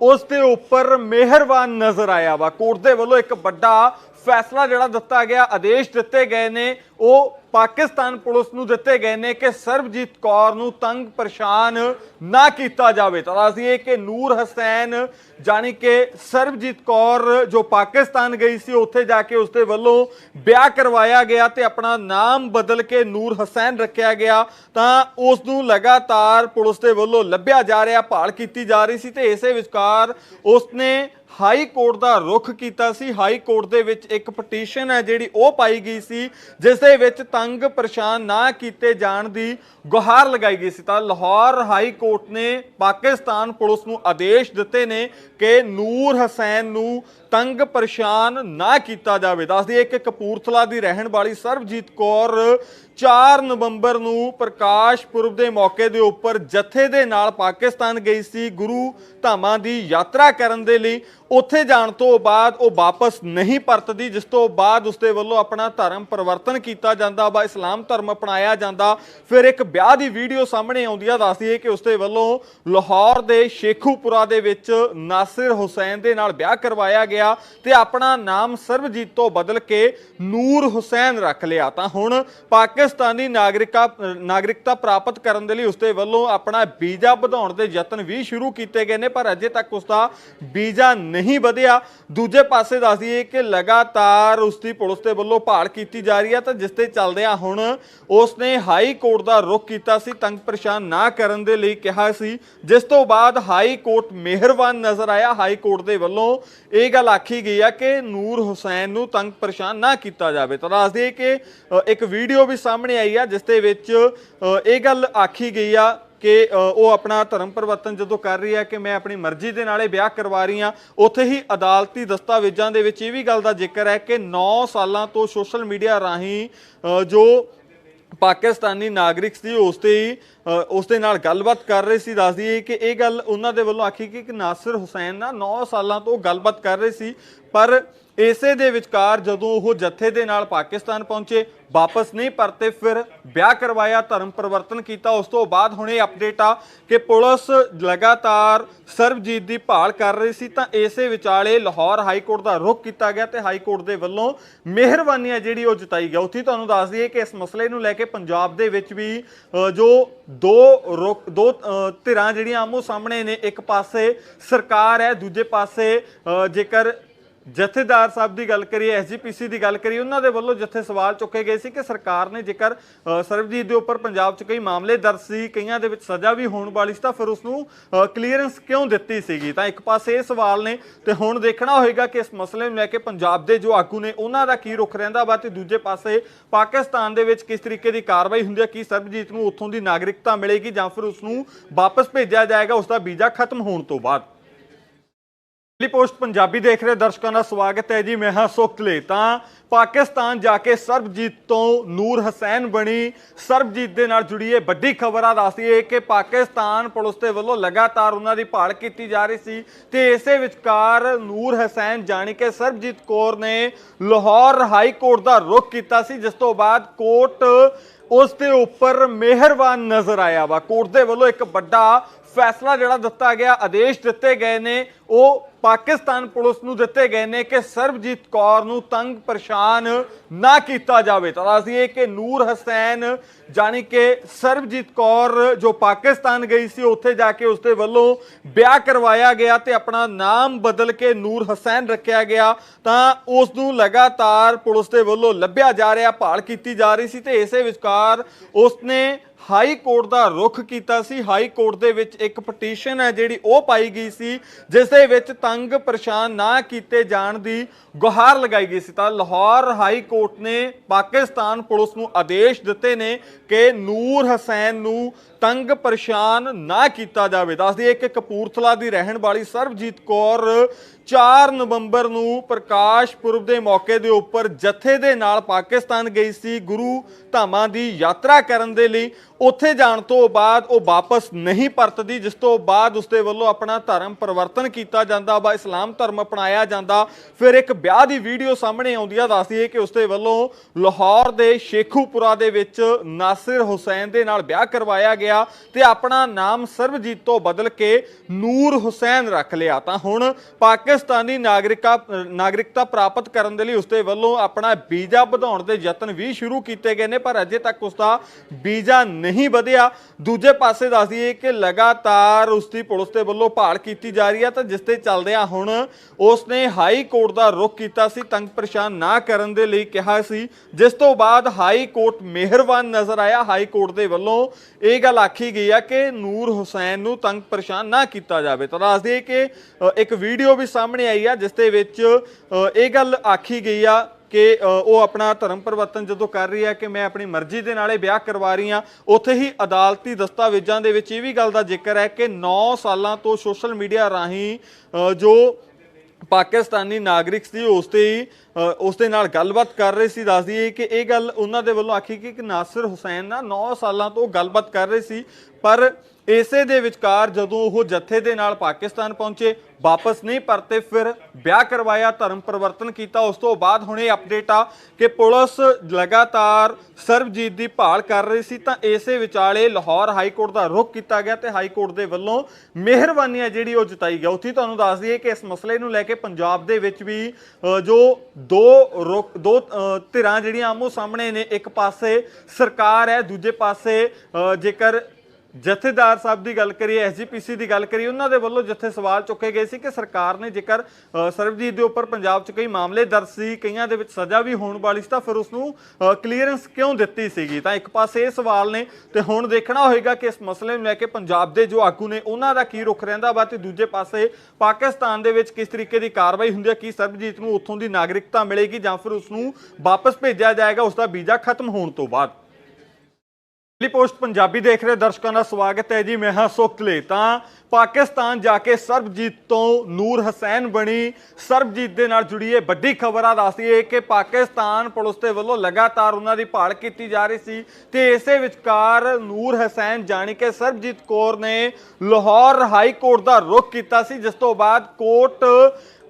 A: ਉਸ ਦੇ ਉੱਪਰ ਮਿਹਰਬਾਨ ਨਜ਼ਰ ਆਇਆ ਵਾ। ਕੋਰਟ ਦੇ ਵੱਲੋਂ ਇੱਕ ਵੱਡਾ ਫੈਸਲਾ ਜਿਹੜਾ ਦਿੱਤਾ ਗਿਆ, ਆਦੇਸ਼ ਦਿੱਤੇ ਗਏ ਨੇ, ਉਹ ਪਾਕਿਸਤਾਨ ਪੁਲਿਸ ਨੂੰ ਦਿੱਤੇ ਗਏ ਨੇ ਕਿ ਸਰਬਜੀਤ ਕੌਰ ਨੂੰ ਤੰਗ ਪਰੇਸ਼ਾਨ ਨਾ ਕੀਤਾ ਜਾਵੇ। ਤਾਂ ਅਸੀਂ ਇਹ ਕਿ ਨੂਰ ਹਸੈਨ ਜਾਣੀ ਕਿ ਸਰਬਜੀਤ ਕੌਰ ਜੋ ਪਾਕਿਸਤਾਨ ਗਈ ਸੀ, ਉੱਥੇ ਜਾ ਕੇ ਉਸਦੇ ਵੱਲੋਂ ਵਿਆਹ ਕਰਵਾਇਆ ਗਿਆ ਤੇ ਆਪਣਾ ਨਾਮ ਬਦਲ ਕੇ ਨੂਰ ਹਸੈਨ ਰੱਖਿਆ ਗਿਆ। ਤਾਂ ਉਸ ਨੂੰ ਲਗਾਤਾਰ ਪੁਲਿਸ ਦੇ ਵੱਲੋਂ ਲੱਭਿਆ ਜਾ ਰਿਹਾ, ਭਾਲ ਕੀਤੀ ਜਾ ਰਹੀ ਸੀ ਤੇ ਇਸੇ ਵਿਚਕਾਰ ਉਸਨੇ ਹਾਈ ਕੋਰਟ ਦਾ ਰੁਖ ਕੀਤਾ ਸੀ। ਹਾਈ ਕੋਰਟ ਦੇ ਵਿੱਚ ਇੱਕ ਪਟੀਸ਼ਨ ਹੈ ਜਿਹੜੀ ਉਹ ਪਾਈ ਗਈ ਸੀ, ਜਿਸ ਦੇ ਵਿੱਚ ਤੰਗ ਪਰੇਸ਼ਾਨ ਨਾ ਕੀਤੇ ਜਾਣ ਦੀ ਗੁਹਾਰ ਲਗਾਈ ਗਈ ਸੀ। ਤਾਂ ਲਾਹੌਰ ਹਾਈ ਕੋਰਟ ਨੇ ਪਾਕਿਸਤਾਨ ਪੁਲਿਸ ਨੂੰ ਆਦੇਸ਼ ਦਿੱਤੇ ਨੇ ਕਿ ਨੂਰ ਹਸੈਨ ਨੂੰ ਤੰਗ ਪਰੇਸ਼ਾਨ ਨਾ ਕੀਤਾ ਜਾਵੇ। ਦੱਸ ਦਈਏ ਕਿ ਕਪੂਰਥਲਾ ਦੀ ਰਹਿਣ ਵਾਲੀ ਸਰਬਜੀਤ ਕੌਰ 4 ਨਵੰਬਰ ਨੂੰ ਪ੍ਰਕਾਸ਼ ਪੁਰਬ ਦੇ ਮੌਕੇ ਦੇ ਉੱਪਰ ਜਥੇ ਦੇ ਨਾਲ ਪਾਕਿਸਤਾਨ ਗਈ ਸੀ। ਗੁਰੂ ਧਾਮਾਂ ਦੀ ਯਾਤਰਾ ਕਰਨ ਦੇ ਲਈ ਉੱਥੇ ਜਾਣ ਤੋਂ ਬਾਅਦ ਉਹ ਵਾਪਸ ਨਹੀਂ ਪਰਤਦੀ, ਜਿਸ ਤੋਂ ਬਾਅਦ ਉਸਦੇ ਵੱਲੋਂ ਆਪਣਾ ਧਰਮ ਪਰਿਵਰਤਨ ਕੀਤਾ ਜਾਂਦਾ ਵਾ, ਇਸਲਾਮ ਧਰਮ ਅਪਣਾਇਆ ਜਾਂਦਾ। ਫਿਰ ਇੱਕ ਵਿਆਹ ਦੀ ਵੀਡੀਓ ਸਾਹਮਣੇ ਆਉਂਦੀ ਆ। ਦੱਸਦੀ ਹੈ ਕਿ ਉਸਦੇ ਵੱਲੋਂ ਲਾਹੌਰ ਦੇ ਸ਼ੇਖੂਪੁਰਾ ਦੇ ਵਿੱਚ ਨਾਸਿਰ ਹੁਸੈਨ ਦੇ ਨਾਲ ਵਿਆਹ ਕਰਵਾਇਆ ਗਿਆ। ਤੇ ਆਪਣਾ ਨਾਮ ਸਰਬਜੀਤ ਤੋਂ ਬਦਲ ਕੇ ਨੂਰ ਹੁਸੈਨ ਰੱਖ ਲਿਆ। ਤਾਂ ਹੁਣ ਪਾਕਿਸਤਾਨੀ ਨਾਗਰਿਕਾ, ਨਾਗਰਿਕਤਾ ਪ੍ਰਾਪਤ ਕਰਨ ਦੇ ਲਈ ਉਸਦੇ ਵੱਲੋਂ ਆਪਣਾ ਵੀਜ਼ਾ ਵਧਾਉਣ ਦੇ ਯਤਨ ਵੀ ਸ਼ੁਰੂ ਕੀਤੇ ਗਏ ਨੇ, ਪਰ ਅਜੇ ਤੱਕ ਉਸਦਾ ਵੀਜ਼ਾ ਨਹੀਂ ਵਧਿਆ। ਦੂਜੇ ਪਾਸੇ ਦੱਸ ਦਈਏ ਕਿ ਲਗਾਤਾਰ ਉਸਦੀ ਪੁਲਿਸ ਦੇ ਵੱਲੋਂ ਭਾਲ ਕੀਤੀ ਜਾ ਰਹੀ ਹੈ ਤਾਂ ਜਿਸ ਤੇ ਚੱਲਦਿਆਂ ਹੁਣ ਉਸਨੇ ਹਾਈ ਕੋਰਟ ਦਾ ਰੁਖ ਕੀਤਾ ਸੀ, ਤੰਗ ਪਰੇਸ਼ਾਨ ਨਾ ਕਰਨ ਦੇ ਲਈ ਕਿਹਾ ਸੀ। ਜਿਸ ਤੋਂ ਬਾਅਦ ਹਾਈ ਕੋਰਟ ਮਿਹਰਬਾਨ ਨਜ਼ਰ ਆਇਆ। ਹਾਈ ਕੋਰਟ ਦੇ ਵੱਲੋਂ ਇਹ ਗੱਲ ਆਖੀ ਗਈ ਆ ਕਿ ਨੂਰ ਹੁਸੈਨ ਨੂੰ ਤੰਗ ਪਰੇਸ਼ਾਨ ਨਾ ਕੀਤਾ ਜਾਵੇ। ਤਾਂ ਦੱਸ ਦਈਏ ਕਿ ਇੱਕ ਵੀਡੀਓ ਵੀ ਸਾਹਮਣੇ ਆਈ ਆ, ਜਿਸ ਦੇ ਵਿੱਚ ਇਹ ਗੱਲ ਆਖੀ ਗਈ ਆ ਕਿ ਉਹ ਆਪਣਾ ਧਰਮ ਪਰਿਵਰਤਨ ਜਦੋਂ ਕਰ ਰਹੀ ਹੈ ਕਿ ਮੈਂ ਆਪਣੀ ਮਰਜ਼ੀ ਦੇ ਨਾਲੇ ਵਿਆਹ ਕਰਵਾ ਰਹੀ ਹਾਂ ਉੱਥੇ ਹੀ ਅਦਾਲਤੀ ਦਸਤਾਵੇਜ਼ਾਂ ਦੇ ਵਿੱਚ ਇਹ ਵੀ ਗੱਲ ਦਾ ਜ਼ਿਕਰ ਹੈ ਕਿ 9 ਸਾਲਾਂ ਤੋਂ ਸੋਸ਼ਲ ਮੀਡੀਆ ਰਾਹੀਂ ਜੋ ਪਾਕਿਸਤਾਨੀ ਨਾਗਰਿਕ ਸੀ ਉਸ ਤੇ ਹੀ, ਅ, ਉਸ ਦੇ ਨਾਲ ਗੱਲਬਾਤ ਕਰ ਰਹੇ ਸੀ ਦੱਸਦੀ ਹੈ ਕਿ ਇਹ ਗੱਲ ਉਹਨਾਂ ਦੇ ਵੱਲੋਂ ਆਖੀ ਗਈ ਕਿ ਨਾਸਿਰ ਹੁਸੈਨ ਨਾ 9 ਸਾਲਾਂ ਤੋਂ ਗੱਲਬਾਤ ਕਰ ਰਹੇ ਸੀ ਪਰ ਇਸੇ ਦੇ ਵਿਚਕਾਰ ਜਦੋਂ ਉਹ ਜੱਥੇ ਦੇ ਨਾਲ ਪਾਕਿਸਤਾਨ ਪਹੁੰਚੇ, ਵਾਪਸ ਨਹੀਂ ਪਰਤੇ, ਫਿਰ ਵਿਆਹ ਕਰਵਾਇਆ, ਧਰਮ ਪਰਿਵਰਤਨ ਕੀਤਾ। ਉਸ ਤੋਂ ਬਾਅਦ ਹੁਣ ਇਹ ਅਪਡੇਟ ਆ ਕਿ ਪੁਲਿਸ ਲਗਾਤਾਰ ਸਰਬਜੀਤ ਦੀ ਭਾਲ ਕਰ ਰਹੀ ਸੀ, ਤਾਂ ਇਸੇ ਵਿਚਾਲੇ ਲਾਹੌਰ ਹਾਈ ਕੋਰਟ ਦਾ ਰੁਖ ਕੀਤਾ ਗਿਆ ਤੇ ਹਾਈ ਕੋਰਟ ਦੇ ਵੱਲੋਂ ਮਿਹਰਬਾਨੀ ਹੈ ਜਿਹੜੀ ਉਹ ਜਤਾਈ ਗਿਆ ਉੱਥੇ ਤੁਹਾਨੂੰ ਦੱਸ ਦਈਏ ਕਿ ਇਸ ਮਸਲੇ ਨੂੰ ਲੈ ਕੇ ਪੰਜਾਬ ਦੇ ਵਿੱਚ ਵੀ ਜੋ ਦੋ ਰੁਖ, ਦੋ ਧਿਰਾਂ ਜਿਹੜੀਆਂ ਆਮੋ ਸਾਹਮਣੇ ਨੇ, ਇੱਕ ਪਾਸੇ ਸਰਕਾਰ ਹੈ, ਦੂਜੇ ਪਾਸੇ ਜੇਕਰ ਜਥੇਦਾਰ ਸਾਹਿਬ ਦੀ ਗੱਲ ਕਰੀਏ ਐਸਜੀਪੀਸੀ ਦੀ ਗੱਲ ਕਰੀਏ, ਉਹਨਾਂ ਦੇ ਵੱਲੋਂ ਜਿੱਥੇ ਸਵਾਲ ਚੁੱਕੇ ਗਏ ਸੀ ਕਿ ਸਰਕਾਰ ਨੇ ਜੇਕਰ ਸਰਬਜੀਤ ਦੇ ਉੱਪਰ ਪੰਜਾਬ 'ਚ ਕਈ ਮਾਮਲੇ ਦਰਜ ਸੀ, ਕਈਆਂ ਦੇ ਵਿੱਚ ਸਜ਼ਾ ਵੀ ਹੋਣ ਵਾਲੀ ਸੀ, ਤਾਂ ਫਿਰ ਉਸ ਨੂੰ ਕਲੀਅਰੈਂਸ ਕਿਉਂ ਦਿੱਤੀ ਸੀਗੀ? ਤਾਂ ਇੱਕ ਪਾਸੇ ਇਹ ਸਵਾਲ ਨੇ, ਤੇ ਹੁਣ ਦੇਖਣਾ ਹੋਏਗਾ ਕਿ ਇਸ ਮਸਲੇ ਨੂੰ ਲੈ ਕੇ ਪੰਜਾਬ ਦੇ ਜੋ ਆਗੂ ਨੇ, ਉਹਨਾਂ ਦਾ ਕੀ ਰੁਖ ਰਹਿੰਦਾ ਵਾ, ਤੇ ਦੂਜੇ ਪਾਸੇ ਪਾਕਿਸਤਾਨ ਦੇ ਵਿੱਚ ਕਿਸ ਤਰੀਕੇ ਦੀ ਕਾਰਵਾਈ ਹੁੰਦੀ ਹੈ, ਕੀ ਸਰਬਜੀਤ ਨੂੰ ਉੱਥੋਂ ਦੀ ਨਾਗਰਿਕਤਾ ਮਿਲੇਗੀ, ਜਾਂ ਫਿਰ ਉਸ ਨੂੰ ਵਾਪਸ ਭੇਜਿਆ ਜਾਏਗਾ ਉਸ ਦਾ ਵੀਜ਼ਾ ਖਤਮ ਹੋਣ ਤੋਂ ਬਾਅਦ। ਡੇਲੀ ਪੋਸਟ ਪੰਜਾਬੀ ਦੇਖ ਰਹੇ ਦਰਸ਼ਕਾਂ ਦਾ ਸਵਾਗਤ ਹੈ ਜੀ, ਮੈਂ ਹਾਂ ਸੁਖਲੇ। ਤਾਂ ਪਾਕਿਸਤਾਨ ਜਾ ਕੇ ਸਰਬਜੀਤ ਤੋਂ ਨੂਰ ਹਸੈਨ ਬਣੀ। ਸਰਬਜੀਤ ਦੇ ਨਾਲ ਜੁੜੀ ਇਹ ਵੱਡੀ ਖਬਰ ਆ, ਦੱਸਦੀ ਹੈ ਕਿ ਪਾਕਿਸਤਾਨ ਪੁਲਿਸ ਦੇ ਵੱਲੋਂ ਲਗਾਤਾਰ ਉਹਨਾਂ ਦੀ ਭਾਲ ਕੀਤੀ ਜਾ ਰਹੀ ਸੀ ਤੇ ਇਸੇ ਵਿਚਕਾਰ ਨੂਰ ਹਸੈਨ ਜਾਣੀ ਕਿ ਸਰਬਜੀਤ ਕੌਰ ਨੇ ਲਾਹੌਰ ਹਾਈ ਕੋਰਟ ਦਾ ਰੁਖ ਕੀਤਾ ਸੀ, ਜਿਸ ਤੋਂ ਬਾਅਦ ਕੋਰਟ ਉਸ ਦੇ ਉੱਪਰ ਮਿਹਰਬਾਨ ਨਜ਼ਰ ਆਇਆ ਵਾ। ਕੋਰਟ ਦੇ ਵੱਲੋਂ ਇੱਕ ਵੱਡਾ ਫੈਸਲਾ ਜਿਹੜਾ ਦਿੱਤਾ ਗਿਆ, ਆਦੇਸ਼ ਦਿੱਤੇ ਗਏ ਨੇ, ਉਹ ਪਾਕਿਸਤਾਨ ਪੁਲਿਸ ਨੂੰ ਦਿੱਤੇ ਗਏ ਨੇ ਕਿ ਸਰਬਜੀਤ ਕੌਰ ਨੂੰ ਤੰਗ ਪਰੇਸ਼ਾਨ ਨਾ ਕੀਤਾ ਜਾਵੇ। ਤਾਂ ਦੱਸਦੀਏ ਕਿ ਨੂਰ ਹਸੈਨ, ਜਾਣੀ ਕਿ ਸਰਬਜੀਤ ਕੌਰ ਜੋ ਪਾਕਿਸਤਾਨ ਗਈ ਸੀ, ਉੱਥੇ ਜਾ ਕੇ ਉਸਦੇ ਵੱਲੋਂ ਵਿਆਹ ਕਰਵਾਇਆ ਗਿਆ ਤੇ ਆਪਣਾ ਨਾਮ ਬਦਲ ਕੇ ਨੂਰ ਹਸੈਨ ਰੱਖਿਆ ਗਿਆ। ਤਾਂ ਉਸ ਨੂੰ ਲਗਾਤਾਰ ਪੁਲਿਸ ਦੇ ਵੱਲੋਂ ਲੱਭਿਆ ਜਾ ਰਿਹਾ, ਭਾਲ ਕੀਤੀ ਜਾ ਰਹੀ ਸੀ ਤੇ ਇਸੇ ਵਿਚਕਾਰ ਉਸਨੇ ਹਾਈ ਕੋਰਟ ਦਾ ਰੁਖ ਕੀਤਾ ਸੀ। ਹਾਈ ਕੋਰਟ ਦੇ ਵਿੱਚ ਇੱਕ ਪਟੀਸ਼ਨ ਹੈ ਜਿਹੜੀ ਉਹ ਪਾਈ ਗਈ ਸੀ, ਜਿਸ ਦੇ ਵਿੱਚ ਤੰਗ ਪਰੇਸ਼ਾਨ ਨਾ ਕੀਤੇ ਜਾਣ ਦੀ ਗੁਹਾਰ ਲਗਾਈ ਗਈ ਸੀ। ਤਾਂ ਲਾਹੌਰ ਹਾਈ ਕੋਰਟ ਨੇ ਪਾਕਿਸਤਾਨ ਪੁਲਿਸ ਨੂੰ ਆਦੇਸ਼ ਦਿੱਤੇ ਨੇ ਕਿ ਨੂਰ ਹਸੈਨ ਨੂੰ ਤੰਗ ਪਰੇਸ਼ਾਨ ਨਾ ਕੀਤਾ ਜਾਵੇ। ਦੱਸਦੀ ਹੈ ਕਿ ਕਪੂਰਥਲਾ ਦੀ ਰਹਿਣ ਵਾਲੀ ਸਰਬਜੀਤ ਕੌਰ 4 ਨਵੰਬਰ ਨੂੰ ਪ੍ਰਕਾਸ਼ ਪੁਰਬ ਦੇ ਮੌਕੇ ਦੇ ਉੱਪਰ ਜਥੇ ਦੇ ਨਾਲ ਪਾਕਿਸਤਾਨ ਗਈ ਸੀ। ਗੁਰੂ ਧਾਮਾਂ ਦੀ ਯਾਤਰਾ ਕਰਨ ਦੇ ਲਈ ਉੱਥੇ ਜਾਣ ਤੋਂ ਬਾਅਦ ਉਹ ਵਾਪਸ ਨਹੀਂ ਪਰਤਦੀ, ਜਿਸ ਤੋਂ ਬਾਅਦ ਉਸਦੇ ਵੱਲੋਂ ਆਪਣਾ ਧਰਮ ਪਰਿਵਰਤਨ ਕੀਤਾ ਜਾਂਦਾ ਵਾ, ਇਸਲਾਮ ਧਰਮ ਅਪਣਾਇਆ ਜਾਂਦਾ। ਫਿਰ ਇੱਕ ਵਿਆਹ ਦੀ ਵੀਡੀਓ ਸਾਹਮਣੇ ਆਉਂਦੀ ਆ। ਦੱਸਦੀ ਹੈ ਕਿ ਉਸਦੇ ਵੱਲੋਂ ਲਾਹੌਰ ਦੇ ਸ਼ੇਖੂਪੁਰਾ ਦੇ ਵਿੱਚ ਨਾਸਿਰ ਹੁਸੈਨ ਦੇ ਨਾਲ ਵਿਆਹ ਕਰਵਾਇਆ ਗਿਆ। ਤੇ ਆਪਣਾ ਨਾਮ ਸਰਬਜੀਤ ਤੋਂ ਬਦਲ ਕੇ ਨੂਰ ਹੁਸੈਨ ਰੱਖ ਲਿਆ। ਤਾਂ ਹੁਣ ਪਾਕਿਸਤਾਨੀ ਨਾਗਰਿਕਾ, ਨਾਗਰਿਕਤਾ ਪ੍ਰਾਪਤ ਕਰਨ ਦੇ ਲਈ ਉਸਦੇ ਵੱਲੋਂ ਆਪਣਾ ਵੀਜ਼ਾ ਵਧਾਉਣ ਦੇ ਯਤਨ ਵੀ ਸ਼ੁਰੂ ਕੀਤੇ ਗਏ ਨੇ, ਪਰ ਅਜੇ ਤੱਕ ਉਸਦਾ ਵੀਜ਼ਾ ਨਹੀਂ ਵਧਿਆ। ਦੂਜੇ ਪਾਸੇ ਦੱਸ ਦਈਏ ਕਿ ਲਗਾਤਾਰ ਉਸਦੀ ਪੁਲਿਸ ਦੇ ਵੱਲੋਂ ਭਾਲ ਕੀਤੀ ਜਾ ਰਹੀ ਹੈ, ਤਾਂ ਜਿਸ ਤੇ ਚੱਲਦਿਆਂ ਹੁਣ ਉਸਨੇ ਹਾਈ ਕੋਰਟ ਦਾ ਰੁਖ ਕੀਤਾ ਸੀ, ਤੰਗ ਪਰੇਸ਼ਾਨ ਨਾ ਕਰਨ ਦੇ ਲਈ ਕਿਹਾ ਸੀ। ਜਿਸ ਤੋਂ ਬਾਅਦ ਹਾਈ ਕੋਰਟ ਮਿਹਰਬਾਨ ਨਜ਼ਰ ਆਇਆ। ਹਾਈ ਕੋਰਟ ਦੇ ਵੱਲੋਂ ਇਹ ਗੱਲ ਆਖੀ ਗਈ ਆ ਕਿ ਨੂਰ ਹੁਸੈਨ ਨੂੰ ਤੰਗ ਪਰੇਸ਼ਾਨ ਨਾ ਕੀਤਾ ਜਾਵੇ। ਤਾਂ ਦੱਸ ਦਈਏ ਕਿ ਇੱਕ ਵੀਡੀਓ ਵੀ ਸਾਹਮਣੇ ਆਈ ਆ ਜਿਸ ਦੇ ਵਿੱਚ ਇਹ ਗੱਲ ਆਖੀ ਗਈ ਆ ਕਿ ਉਹ ਆਪਣਾ ਧਰਮ ਪਰਿਵਰਤਨ ਜਦੋਂ ਕਰ ਰਹੀ ਹੈ ਕਿ ਮੈਂ ਆਪਣੀ ਮਰਜ਼ੀ ਦੇ ਨਾਲੇ ਵਿਆਹ ਕਰਵਾ ਰਹੀ ਹਾਂ ਉੱਥੇ ਹੀ ਅਦਾਲਤੀ ਦਸਤਾਵੇਜ਼ਾਂ ਦੇ ਵਿੱਚ ਇਹ ਵੀ ਗੱਲ ਦਾ ਜ਼ਿਕਰ ਹੈ ਕਿ 9 ਸਾਲਾਂ ਤੋਂ ਸੋਸ਼ਲ ਮੀਡੀਆ ਰਾਹੀਂ ਅ, ਜੋ ਪਾਕਿਸਤਾਨੀ ਨਾਗਰਿਕ ਸੀ ਉਸ ਤੇ ਹੀ ਅ, ਉਸ ਦੇ ਨਾਲ ਗੱਲਬਾਤ ਕਰ ਰਹੇ ਸੀ ਦੱਸਦੀ ਹੈ ਕਿ ਇਹ ਗੱਲ ਉਹਨਾਂ ਦੇ ਵੱਲੋਂ ਆਖੀ ਗਈ ਕਿ ਨਾਸਿਰ ਹੁਸੈਨ ਨਾ 9 ਸਾਲਾਂ ਤੋਂ ਗੱਲਬਾਤ ਕਰ ਰਹੇ ਸੀ ਪਰ ਇਸੇ ਦੇ ਵਿਚਕਾਰ ਜਦੋਂ ਉਹ ਜੱਥੇ ਦੇ ਨਾਲ ਪਾਕਿਸਤਾਨ ਪਹੁੰਚੇ, ਵਾਪਸ ਨਹੀਂ ਪਰਤੇ, ਫਿਰ ਵਿਆਹ ਕਰਵਾਇਆ, ਧਰਮ ਪਰਿਵਰਤਨ ਕੀਤਾ, ਉਸ ਤੋਂ ਬਾਅਦ ਹੁਣ ਇਹ ਅਪਡੇਟ ਆ ਕਿ ਪੁਲਿਸ ਲਗਾਤਾਰ ਸਰਬਜੀਤ ਦੀ ਭਾਲ ਕਰ ਰਹੀ ਸੀ, ਤਾਂ ਇਸੇ ਵਿਚਾਲੇ ਲਾਹੌਰ ਹਾਈ ਕੋਰਟ ਦਾ ਰੁਖ ਕੀਤਾ ਗਿਆ ਤੇ ਹਾਈ ਕੋਰਟ ਦੇ ਵੱਲੋਂ ਮਿਹਰਬਾਨੀ ਆ ਜਿਹੜੀ ਉਹ ਜਤਾਈ ਗਿਆ ਉੱਥੇ ਤੁਹਾਨੂੰ ਦੱਸ ਦਈਏ ਕਿ ਇਸ ਮਸਲੇ ਨੂੰ ਲੈ ਕੇ ਪੰਜਾਬ ਦੇ ਵਿੱਚ ਵੀ ਜੋ ਦੋ ਰੁਕ ਦੋ ਧਿਰਾਂ ਜਿਹੜੀਆਂ ਆਮੋ ਸਾਹਮਣੇ ਨੇ, ਇੱਕ ਪਾਸੇ ਸਰਕਾਰ ਹੈ, ਦੂਜੇ ਪਾਸੇ ਜੇਕਰ ਜਥੇਦਾਰ ਸਾਹਿਬ ਦੀ ਗੱਲ ਕਰੀਏ ਐਸਜੀਪੀਸੀ ਦੀ ਗੱਲ ਕਰੀਏ ਉਹਨਾਂ ਦੇ ਵੱਲੋਂ ਜਿੱਥੇ ਸਵਾਲ ਚੁੱਕੇ ਗਏ ਸੀ ਕਿ ਸਰਕਾਰ ਨੇ ਜੇਕਰ ਅ, ਸਰਬਜੀਤ ਦੇ ਉੱਪਰ ਪੰਜਾਬ 'ਚ ਕਈ ਮਾਮਲੇ ਦਰਜ ਸੀ ਕਈਆਂ ਦੇ ਵਿੱਚ ਸਜ਼ਾ ਵੀ ਹੋਣ ਵਾਲੀ ਸੀ ਤਾਂ ਫਿਰ ਉਸ ਨੂੰ ਕਲੀਅਰੈਂਸ ਕਿਉਂ ਦਿੱਤੀ ਸੀਗੀ? ਤਾਂ ਇੱਕ ਪਾਸੇ ਇਹ ਸਵਾਲ ਨੇ ਤੇ ਹੁਣ ਦੇਖਣਾ ਹੋਏਗਾ ਕਿ ਇਸ ਮਸਲੇ ਨੂੰ ਲੈ ਕੇ ਪੰਜਾਬ ਦੇ ਜੋ ਆਗੂ ਨੇ ਉਹਨਾਂ ਦਾ ਕੀ ਰੁਖ ਰਹਿੰਦਾ ਵਾ ਤੇ ਦੂਜੇ ਪਾਸੇ ਪਾਕਿਸਤਾਨ ਦੇ ਵਿੱਚ ਕਿਸ ਤਰੀਕੇ ਦੀ ਕਾਰਵਾਈ ਹੁੰਦੀ ਹੈ ਕੀ ਸਰਬਜੀਤ ਨੂੰ ਉੱਥੋਂ ਦੀ ਨਾਗਰਿਕਤਾ ਮਿਲੇਗੀ ਜਾਂ ਫਿਰ ਉਸ ਨੂੰ ਵਾਪਸ ਭੇਜਿਆ ਜਾਏਗਾ ਉਸ ਦਾ ਵੀਜ਼ਾ ਖਤਮ ਹੋਣ ਤੋਂ ਬਾਅਦ। ਡੇਲੀ ਪੋਸਟ ਪੰਜਾਬੀ ਦੇਖ ਰਹੇ ਦਰਸ਼ਕਾਂ ਦਾ ਸਵਾਗਤ ਹੈ ਜੀ, ਮੈਂ ਹਾਂ ਸੁਖਲੇ। ਤਾਂ ਪਾਕਿਸਤਾਨ ਜਾ ਕੇ ਸਰਬਜੀਤ ਤੋਂ ਨੂਰ ਹਸੈਨ ਬਣੀ। ਸਰਬਜੀਤ ਦੇ ਨਾਲ ਜੁੜੀ ਇਹ ਵੱਡੀ ਖਬਰ ਆ, ਦੱਸਦੀ ਹੈ ਕਿ ਪਾਕਿਸਤਾਨ ਪੁਲਿਸ ਦੇ ਵੱਲੋਂ ਲਗਾਤਾਰ ਉਹਨਾਂ ਦੀ ਭਾਲ ਕੀਤੀ ਜਾ ਰਹੀ ਸੀ ਤੇ ਇਸੇ ਵਿਚਕਾਰ ਨੂਰ ਹਸੈਨ ਜਾਣੀ ਕਿ ਸਰਬਜੀਤ ਕੌਰ ਨੇ ਲਾਹੌਰ ਹਾਈ ਕੋਰਟ ਦਾ ਰੁਖ ਕੀਤਾ ਸੀ, ਜਿਸ ਤੋਂ ਬਾਅਦ ਕੋਰਟ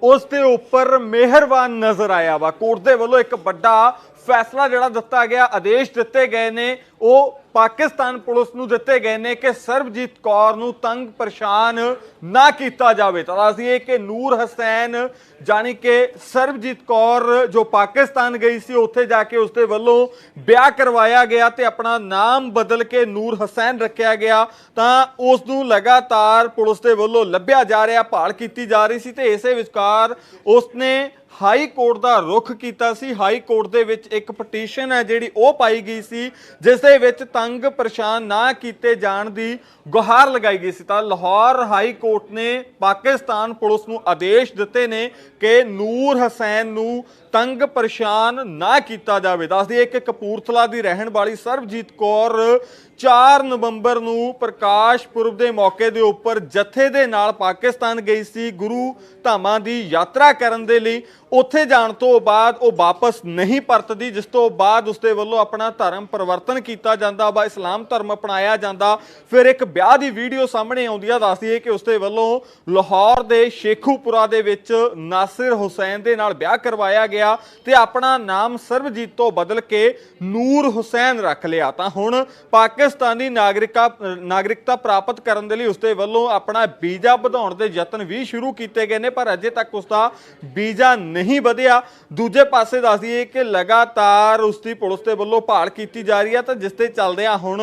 A: ਉਸ ਦੇ ਉੱਪਰ ਮਿਹਰਬਾਨ ਨਜ਼ਰ ਆਇਆ ਵਾ। ਕੋਰਟ ਦੇ ਵੱਲੋਂ ਇੱਕ ਵੱਡਾ ਫੈਸਲਾ ਜਿਹੜਾ ਦਿੱਤਾ ਗਿਆ, ਆਦੇਸ਼ ਦਿੱਤੇ ਗਏ ਨੇ, ਉਹ ਪਾਕਿਸਤਾਨ ਪੁਲਿਸ ਨੂੰ ਦਿੱਤੇ ਗਏ ਨੇ ਕਿ ਸਰਬਜੀਤ ਕੌਰ ਨੂੰ ਤੰਗ ਪਰੇਸ਼ਾਨ ਨਾ ਕੀਤਾ ਜਾਵੇ। ਤਾਂ ਦੱਸਦੀਏ ਕਿ ਨੂਰ ਹਸੈਨ ਜਾਣੀ ਕਿ ਸਰਬਜੀਤ ਕੌਰ ਜੋ ਪਾਕਿਸਤਾਨ ਗਈ ਸੀ, ਉੱਥੇ ਜਾ ਕੇ ਉਸਦੇ ਵੱਲੋਂ ਵਿਆਹ ਕਰਵਾਇਆ ਗਿਆ ਤੇ ਆਪਣਾ ਨਾਮ ਬਦਲ ਕੇ ਨੂਰ ਹਸੈਨ ਰੱਖਿਆ ਗਿਆ। ਤਾਂ ਉਸ ਨੂੰ ਲਗਾਤਾਰ ਪੁਲਿਸ ਦੇ ਵੱਲੋਂ ਲੱਭਿਆ ਜਾ ਰਿਹਾ, ਭਾਲ ਕੀਤੀ ਜਾ ਰਹੀ ਸੀ ਤੇ ਇਸੇ ਵਿਚਕਾਰ ਉਸਨੇ ਹਾਈ ਕੋਰਟ ਦਾ ਰੁਖ ਕੀਤਾ ਸੀ। ਹਾਈ ਕੋਰਟ ਦੇ ਵਿੱਚ ਇੱਕ ਪਟੀਸ਼ਨ ਹੈ ਜਿਹੜੀ ਉਹ ਪਾਈ ਗਈ ਸੀ, ਜਿਸ ਦੇ ਵਿੱਚ ਤੰਗ ਪਰੇਸ਼ਾਨ ਨਾ ਕੀਤੇ ਜਾਣ ਦੀ ਗੁਹਾਰ ਲਗਾਈ ਗਈ ਸੀ। ਤਾਂ ਲਾਹੌਰ ਹਾਈ ਕੋਰਟ ਨੇ ਪਾਕਿਸਤਾਨ ਪੁਲਿਸ ਨੂੰ ਆਦੇਸ਼ ਦਿੱਤੇ ਨੇ ਕਿ ਨੂਰ ਹਸੈਨ ਨੂੰ ਤੰਗ ਪਰੇਸ਼ਾਨ ਨਾ ਕੀਤਾ ਜਾਵੇ। ਦੱਸਦੀ ਹੈ ਕਿ ਕਪੂਰਥਲਾ ਦੀ ਰਹਿਣ ਵਾਲੀ ਸਰਬਜੀਤ ਕੌਰ 4 ਨਵੰਬਰ ਨੂੰ ਪ੍ਰਕਾਸ਼ ਪੁਰਬ ਦੇ ਮੌਕੇ ਦੇ ਉੱਪਰ ਜਥੇ ਦੇ ਨਾਲ ਪਾਕਿਸਤਾਨ ਗਈ ਸੀ। ਗੁਰੂ ਧਾਮਾਂ ਦੀ ਯਾਤਰਾ ਕਰਨ ਦੇ ਲਈ ਉੱਥੇ ਜਾਣ ਤੋਂ ਬਾਅਦ ਉਹ ਵਾਪਸ ਨਹੀਂ ਪਰਤਦੀ, ਜਿਸ ਤੋਂ ਬਾਅਦ ਉਸਦੇ ਵੱਲੋਂ ਆਪਣਾ ਧਰਮ ਪਰਿਵਰਤਨ ਕੀਤਾ ਜਾਂਦਾ ਵਾ, ਇਸਲਾਮ ਧਰਮ ਅਪਣਾਇਆ ਜਾਂਦਾ। ਫਿਰ ਇੱਕ ਵਿਆਹ ਦੀ ਵੀਡੀਓ ਸਾਹਮਣੇ ਆਉਂਦੀ ਆ, ਦੱਸਦੀ ਹੈ ਕਿ ਉਸਦੇ ਵੱਲੋਂ ਲਾਹੌਰ ਦੇ ਸ਼ੇਖੂਪੁਰਾ ਦੇ ਵਿੱਚ ਨਾਸਿਰ ਹੁਸੈਨ ਦੇ ਨਾਲ ਵਿਆਹ ਕਰਵਾਇਆ ਗਿਆ ਤੇ ਆਪਣਾ ਨਾਮ ਸਰਬਜੀਤ ਤੋਂ ਬਦਲ ਕੇ ਨੂਰ ਹੁਸੈਨ ਰੱਖ ਲਿਆ। ਤਾਂ ਹੁਣ ਪਾਕਿਸਤਾਨੀ ਨਾਗਰਿਕਾ, ਨਾਗਰਿਕਤਾ ਪ੍ਰਾਪਤ ਕਰਨ ਦੇ ਲਈ ਉਸਦੇ ਵੱਲੋਂ ਆਪਣਾ ਵੀਜ਼ਾ ਵਧਾਉਣ ਦੇ ਯਤਨ ਵੀ ਸ਼ੁਰੂ ਕੀਤੇ ਗਏ ਨੇ, ਪਰ ਅਜੇ ਤੱਕ ਉਸਦਾ ਵੀਜ਼ਾ ਨਹੀਂ ਵਧਿਆ। ਦੂਜੇ ਪਾਸੇ ਦੱਸ ਦਈਏ ਕਿ ਲਗਾਤਾਰ ਉਸਦੀ ਪੁਲਿਸ ਦੇ ਵੱਲੋਂ ਭਾਲ ਕੀਤੀ ਜਾ ਰਹੀ ਹੈ ਤਾਂ ਜਿਸ ਤੇ ਚੱਲਦਿਆਂ ਹੁਣ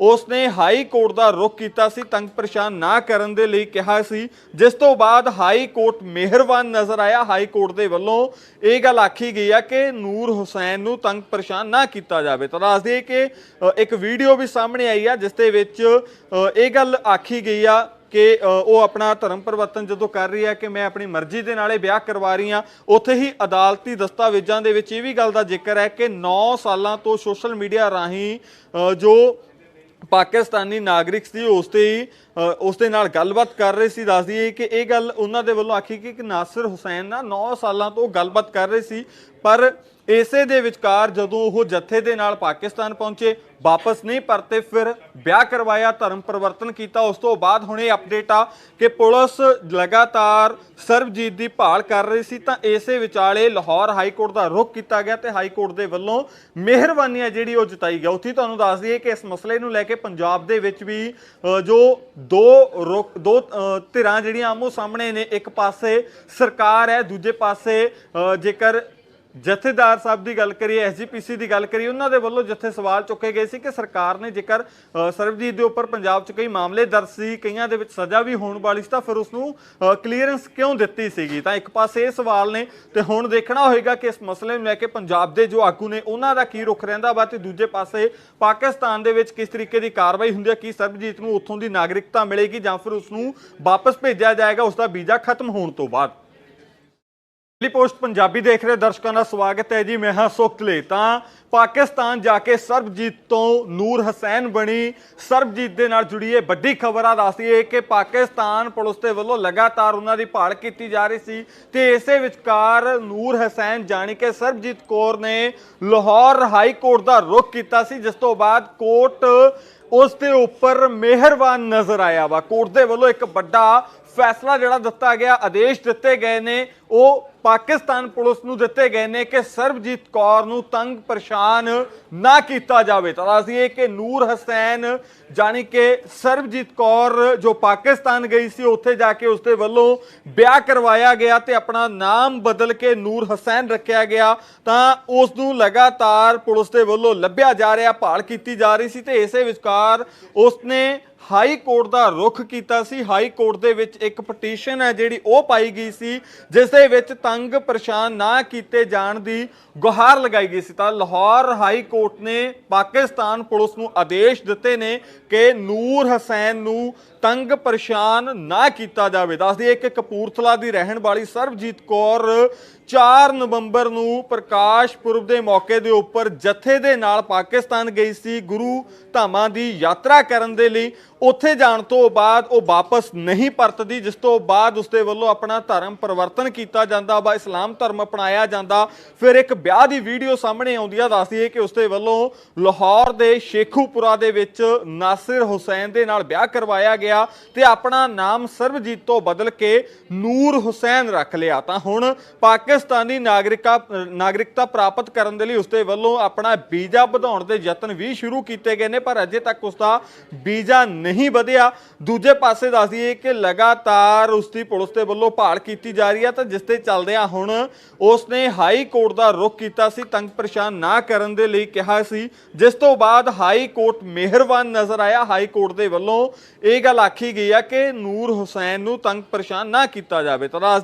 A: ਉਸਨੇ ਹਾਈ ਕੋਰਟ ਦਾ ਰੁਖ ਕੀਤਾ ਸੀ, ਤੰਗ ਪਰੇਸ਼ਾਨ ਨਾ ਕਰਨ ਦੇ ਲਈ ਕਿਹਾ ਸੀ। ਜਿਸ ਤੋਂ ਬਾਅਦ ਹਾਈ ਕੋਰਟ ਮਿਹਰਬਾਨ ਨਜ਼ਰ ਆਇਆ। ਹਾਈ ਕੋਰਟ ਦੇ ਵੱਲੋਂ ਇਹ ਗੱਲ ਆਖੀ ਗਈ ਆ ਕਿ ਨੂਰ ਹੁਸੈਨ ਨੂੰ ਤੰਗ ਪਰੇਸ਼ਾਨ ਨਾ ਕੀਤਾ ਜਾਵੇ। ਤਾਂ ਦੱਸ ਦਈਏ ਕਿ ਇੱਕ ਵੀਡੀਓ ਵੀ ਸਾਹਮਣੇ ਆਈ ਆ, ਜਿਸ ਦੇ ਵਿੱਚ ਇਹ ਗੱਲ ਆਖੀ ਗਈ ਆ ਕਿ ਉਹ ਆਪਣਾ ਧਰਮ ਪਰਿਵਰਤਨ ਜਦੋਂ ਕਰ ਰਹੀ ਹੈ ਕਿ ਮੈਂ ਆਪਣੀ ਮਰਜ਼ੀ ਦੇ ਨਾਲ ਇਹ ਵਿਆਹ ਕਰਵਾ ਰਹੀ ਹਾਂ, ਉੱਥੇ ਹੀ ਅਦਾਲਤੀ ਦਸਤਾਵੇਜ਼ਾਂ ਦੇ ਵਿੱਚ ਇਹ ਵੀ ਗੱਲ ਦਾ ਜ਼ਿਕਰ ਹੈ ਕਿ 9 ਸਾਲਾਂ ਤੋਂ ਸੋਸ਼ਲ ਮੀਡੀਆ ਰਾਹੀਂ ਜੋ ਪਾਕਿਸਤਾਨੀ ਨਾਗਰਿਕ ਸੀ, ਉਸ ਤੇ ਹੀ ਉਸ ਦੇ ਨਾਲ ਗੱਲਬਾਤ ਕਰ ਰਹੇ ਸੀ, ਦੱਸਦੀ ਹੈ ਕਿ ਇਹ ਗੱਲ ਉਹਨਾਂ ਦੇ ਵੱਲੋਂ ਆਖੀ ਗਈ ਕਿ ਨਾਸਿਰ ਹੁਸੈਨ ਨਾ 9 ਸਾਲਾਂ ਤੋਂ ਗੱਲਬਾਤ ਕਰ ਰਹੇ ਸੀ, ਪਰ ਇਸੇ ਦੇ ਵਿਚਕਾਰ ਜਦੋਂ ਉਹ ਜੱਥੇ ਦੇ ਨਾਲ ਪਾਕਿਸਤਾਨ ਪਹੁੰਚੇ, ਵਾਪਸ ਨਹੀਂ ਪਰਤੇ, ਫਿਰ ਵਿਆਹ ਕਰਵਾਇਆ, ਧਰਮ ਪਰਿਵਰਤਨ ਕੀਤਾ। ਉਸ ਤੋਂ ਬਾਅਦ ਹੁਣ ਇਹ ਅਪਡੇਟ ਆ ਕਿ ਪੁਲਿਸ ਲਗਾਤਾਰ ਸਰਬਜੀਤ ਦੀ ਭਾਲ ਕਰ ਰਹੀ ਸੀ, ਤਾਂ ਇਸੇ ਵਿਚਾਲੇ ਲਾਹੌਰ ਹਾਈ ਕੋਰਟ ਦਾ ਰੁਖ ਕੀਤਾ ਗਿਆ ਤੇ ਹਾਈ ਕੋਰਟ ਦੇ ਵੱਲੋਂ ਮਿਹਰਬਾਨੀ ਆ ਜਿਹੜੀ ਉਹ ਜਤਾਈ ਗਿਆ ਉੱਥੇ ਤੁਹਾਨੂੰ ਦੱਸ ਦਈਏ ਕਿ ਇਸ ਮਸਲੇ ਨੂੰ ਲੈ ਕੇ ਪੰਜਾਬ ਦੇ ਵਿੱਚ ਵੀ ਜੋ ਦੋ ਰੁਖ, ਦੋ ਧਿਰਾਂ ਜਿਹੜੀਆਂ ਆਮੋ ਸਾਹਮਣੇ ਨੇ, ਇੱਕ ਪਾਸੇ ਸਰਕਾਰ ਹੈ, ਦੂਜੇ ਪਾਸੇ ਜੇਕਰ ਜਥੇਦਾਰ ਸਾਹਿਬ ਦੀ ਗੱਲ ਕਰੀਏ ਐਸਜੀਪੀਸੀ ਦੀ ਗੱਲ ਕਰੀਏ, ਉਹਨਾਂ ਦੇ ਵੱਲੋਂ ਜਿੱਥੇ ਸਵਾਲ ਚੁੱਕੇ ਗਏ ਸੀ ਕਿ ਸਰਕਾਰ ਨੇ ਜੇਕਰ ਸਰਬਜੀਤ ਦੇ ਉੱਪਰ ਪੰਜਾਬ 'ਚ ਕਈ ਮਾਮਲੇ ਦਰਜ ਸੀ, ਕਈਆਂ ਦੇ ਵਿੱਚ ਸਜ਼ਾ ਵੀ ਹੋਣ ਵਾਲੀ ਸੀ, ਤਾਂ ਫਿਰ ਉਸ ਨੂੰ ਕਲੀਅਰੈਂਸ ਕਿਉਂ ਦਿੱਤੀ ਸੀਗੀ? ਤਾਂ ਇੱਕ ਪਾਸੇ ਇਹ ਸਵਾਲ ਨੇ, ਤੇ ਹੁਣ ਦੇਖਣਾ ਹੋਏਗਾ ਕਿ ਇਸ ਮਸਲੇ ਨੂੰ ਲੈ ਕੇ ਪੰਜਾਬ ਦੇ ਜੋ ਆਗੂ ਨੇ, ਉਹਨਾਂ ਦਾ ਕੀ ਰੁਖ ਰਹਿੰਦਾ ਵਾ, ਤੇ ਦੂਜੇ ਪਾਸੇ ਪਾਕਿਸਤਾਨ ਦੇ ਵਿੱਚ ਕਿਸ ਤਰੀਕੇ ਦੀ ਕਾਰਵਾਈ ਹੁੰਦੀ ਹੈ ਕੀ ਸਰਬਜੀਤ ਨੂੰ ਉੱਥੋਂ ਦੀ ਨਾਗਰਿਕਤਾ ਮਿਲੇਗੀ, ਜਾਂ ਫਿਰ ਉਸ ਨੂੰ ਵਾਪਸ ਭੇਜਿਆ ਜਾਏਗਾ ਉਸ ਦਾ ਵੀਜ਼ਾ ਖਤਮ ਹੋਣ ਤੋਂ ਬਾਅਦ। ਡੇਲੀ ਪੋਸਟ ਪੰਜਾਬੀ ਦੇਖ ਰਹੇ ਦਰਸ਼ਕਾਂ ਦਾ ਸਵਾਗਤ ਹੈ ਜੀ, ਮੈਂ ਹਾਂ ਸੁਖਤਲੇ ਤਾਂ ਪਾਕਿਸਤਾਨ ਜਾ ਕੇ ਸਰਬਜੀਤ ਤੋਂ ਨੂਰ ਹਸੈਨ ਬਣੀ। ਸਰਬਜੀਤ ਦੇ ਨਾਲ ਜੁੜੀ ਇਹ ਵੱਡੀ ਖਬਰ ਆ, ਦੱਸਦੀ ਹੈ ਕਿ ਪਾਕਿਸਤਾਨ ਪੁਲਿਸ ਦੇ ਵੱਲੋਂ ਲਗਾਤਾਰ ਉਹਨਾਂ ਦੀ ਭਾਲ ਕੀਤੀ ਜਾ ਰਹੀ ਸੀ ਤੇ ਇਸੇ ਵਿਚਕਾਰ ਨੂਰ ਹਸੈਨ ਜਾਣੀ ਕਿ ਸਰਬਜੀਤ ਕੌਰ ਨੇ ਲਾਹੌਰ ਹਾਈ ਕੋਰਟ ਦਾ ਰੁਖ ਕੀਤਾ ਸੀ, ਜਿਸ ਤੋਂ ਬਾਅਦ ਕੋਰਟ ਉਸ ਦੇ ਉੱਪਰ ਮਿਹਰਬਾਨ ਨਜ਼ਰ ਆਇਆ ਵਾ। ਕੋਰਟ ਦੇ ਵੱਲੋਂ ਇੱਕ ਵੱਡਾ ਫੈਸਲਾ ਜਿਹੜਾ ਦਿੱਤਾ ਗਿਆ, ਆਦੇਸ਼ ਦਿੱਤੇ ਗਏ ਨੇ, ਉਹ ਪਾਕਿਸਤਾਨ ਪੁਲਿਸ ਨੂੰ ਦਿੱਤੇ ਗਏ ਨੇ ਕਿ ਸਰਬਜੀਤ ਕੌਰ ਨੂੰ ਤੰਗ ਪਰੇਸ਼ਾਨ ਨਾ ਕੀਤਾ ਜਾਵੇ। ਤਾਂ ਦੱਸਦੀਏ ਕਿ ਨੂਰ ਹਸੈਨ, ਜਾਣੀ ਕਿ ਸਰਬਜੀਤ ਕੌਰ ਜੋ ਪਾਕਿਸਤਾਨ ਗਈ ਸੀ, ਉੱਥੇ ਜਾ ਕੇ ਉਸਦੇ ਵੱਲੋਂ ਵਿਆਹ ਕਰਵਾਇਆ ਗਿਆ ਤੇ ਆਪਣਾ ਨਾਮ ਬਦਲ ਕੇ ਨੂਰ ਹਸੈਨ ਰੱਖਿਆ ਗਿਆ। ਤਾਂ ਉਸ ਨੂੰ ਲਗਾਤਾਰ ਪੁਲਿਸ ਦੇ ਵੱਲੋਂ ਲੱਭਿਆ ਜਾ ਰਿਹਾ, ਭਾਲ ਕੀਤੀ ਜਾ ਰਹੀ ਸੀ ਤੇ ਇਸੇ ਵਿਚਕਾਰ ਉਸਨੇ ਹਾਈ ਕੋਰਟ ਦਾ ਰੁਖ ਕੀਤਾ ਸੀ। ਹਾਈ ਕੋਰਟ ਦੇ ਵਿੱਚ ਇੱਕ ਪਟੀਸ਼ਨ ਹੈ ਜਿਹੜੀ ਉਹ ਪਾਈ ਗਈ ਸੀ, ਜਿਸ ਦੇ ਵਿੱਚ ਤਾਂ ਤੰਗ ਪਰੇਸ਼ਾਨ ਨਾ ਕੀਤੇ ਜਾਣ ਦੀ ਗੁਹਾਰ ਲਗਾਈ ਗਈ ਸੀ। ਤਾਂ ਲਾਹੌਰ ਹਾਈ ਕੋਰਟ ਨੇ ਪਾਕਿਸਤਾਨ ਪੁਲਿਸ ਨੂੰ ਆਦੇਸ਼ ਦਿੱਤੇ ਨੇ ਕਿ ਨੂਰ ਹਸੈਨ ਨੂੰ ਤੰਗ ਪਰੇਸ਼ਾਨ ਨਾ ਕੀਤਾ ਜਾਵੇ। ਦੱਸਦੀ ਦਈਏ ਕਿ ਕਪੂਰਥਲਾ ਦੀ ਰਹਿਣ ਵਾਲੀ ਸਰਬਜੀਤ ਕੌਰ 4 ਨਵੰਬਰ ਨੂੰ ਪ੍ਰਕਾਸ਼ ਪੁਰਬ ਦੇ ਮੌਕੇ ਦੇ ਉੱਪਰ ਜਥੇ ਦੇ ਨਾਲ ਪਾਕਿਸਤਾਨ ਗਈ ਸੀ। ਗੁਰੂ ਧਾਮਾਂ ਦੀ ਯਾਤਰਾ ਕਰਨ ਦੇ ਲਈ ਉੱਥੇ ਜਾਣ ਤੋਂ ਬਾਅਦ ਉਹ ਵਾਪਸ ਨਹੀਂ ਪਰਤਦੀ, ਜਿਸ ਤੋਂ ਬਾਅਦ ਉਸਦੇ ਵੱਲੋਂ ਆਪਣਾ ਧਰਮ ਪਰਿਵਰਤਨ ਕੀਤਾ ਜਾਂਦਾ ਵਾ, ਇਸਲਾਮ ਧਰਮ ਅਪਣਾਇਆ ਜਾਂਦਾ। ਫਿਰ ਇੱਕ ਵਿਆਹ ਦੀ ਵੀਡੀਓ ਸਾਹਮਣੇ ਆਉਂਦੀ ਆ, ਦੱਸਦੀ ਹੈ ਕਿ ਉਸਦੇ ਵੱਲੋਂ ਲਾਹੌਰ ਦੇ ਸ਼ੇਖੂਪੁਰਾ ਦੇ ਵਿੱਚ ਨਾਸਿਰ ਹੁਸੈਨ ਦੇ ਨਾਲ ਵਿਆਹ ਕਰਵਾਇਆ ਗਿਆ ਤੇ ਆਪਣਾ ਨਾਮ ਸਰਬਜੀਤ ਤੋਂ ਬਦਲ ਕੇ ਨੂਰ ਹੁਸੈਨ ਰੱਖ ਲਿਆ। ਤਾਂ ਹੁਣ ਪਾਕਿਸਤਾਨੀ ਨਾਗਰਿਕਾ, ਨਾਗਰਿਕਤਾ ਪ੍ਰਾਪਤ ਕਰਨ ਦੇ ਲਈ ਉਸਦੇ ਵੱਲੋਂ ਆਪਣਾ ਵੀਜ਼ਾ ਵਧਾਉਣ ਦੇ ਯਤਨ ਵੀ ਸ਼ੁਰੂ ਕੀਤੇ ਗਏ ਨੇ, ਪਰ ਅਜੇ ਤੱਕ ਉਸਦਾ ਵੀਜ਼ਾ ਨਹੀਂ ਵਧਿਆ। ਦੂਜੇ ਪਾਸੇ ਦੱਸ ਦਈਏ ਕਿ ਲਗਾਤਾਰ ਉਸਦੀ ਪੁਲਿਸ ਦੇ ਵੱਲੋਂ ਭਾਲ ਕੀਤੀ ਜਾ ਰਹੀ ਹੈ ਤਾਂ ਜਿਸ ਤੇ ਚੱਲਦਿਆਂ ਹੁਣ ਉਸਨੇ ਹਾਈ ਕੋਰਟ ਦਾ ਰੁਖ ਕੀਤਾ ਸੀ, ਤੰਗ ਪਰੇਸ਼ਾਨ ਨਾ ਕਰਨ ਦੇ ਲਈ ਕਿਹਾ ਸੀ। ਜਿਸ ਤੋਂ ਬਾਅਦ ਹਾਈ ਕੋਰਟ ਮਿਹਰਬਾਨ ਨਜ਼ਰ ਆਇਆ। ਹਾਈ ਕੋਰਟ ਦੇ ਵੱਲੋਂ ਇਹ ਗੱਲ ਆਖੀ ਗਈ ਆ ਕਿ ਨੂਰ ਹੁਸੈਨ ਨੂੰ ਤੰਗ ਪਰੇਸ਼ਾਨ ਨਾ ਕੀਤਾ ਜਾਵੇ। ਤਾਂ ਦੱਸ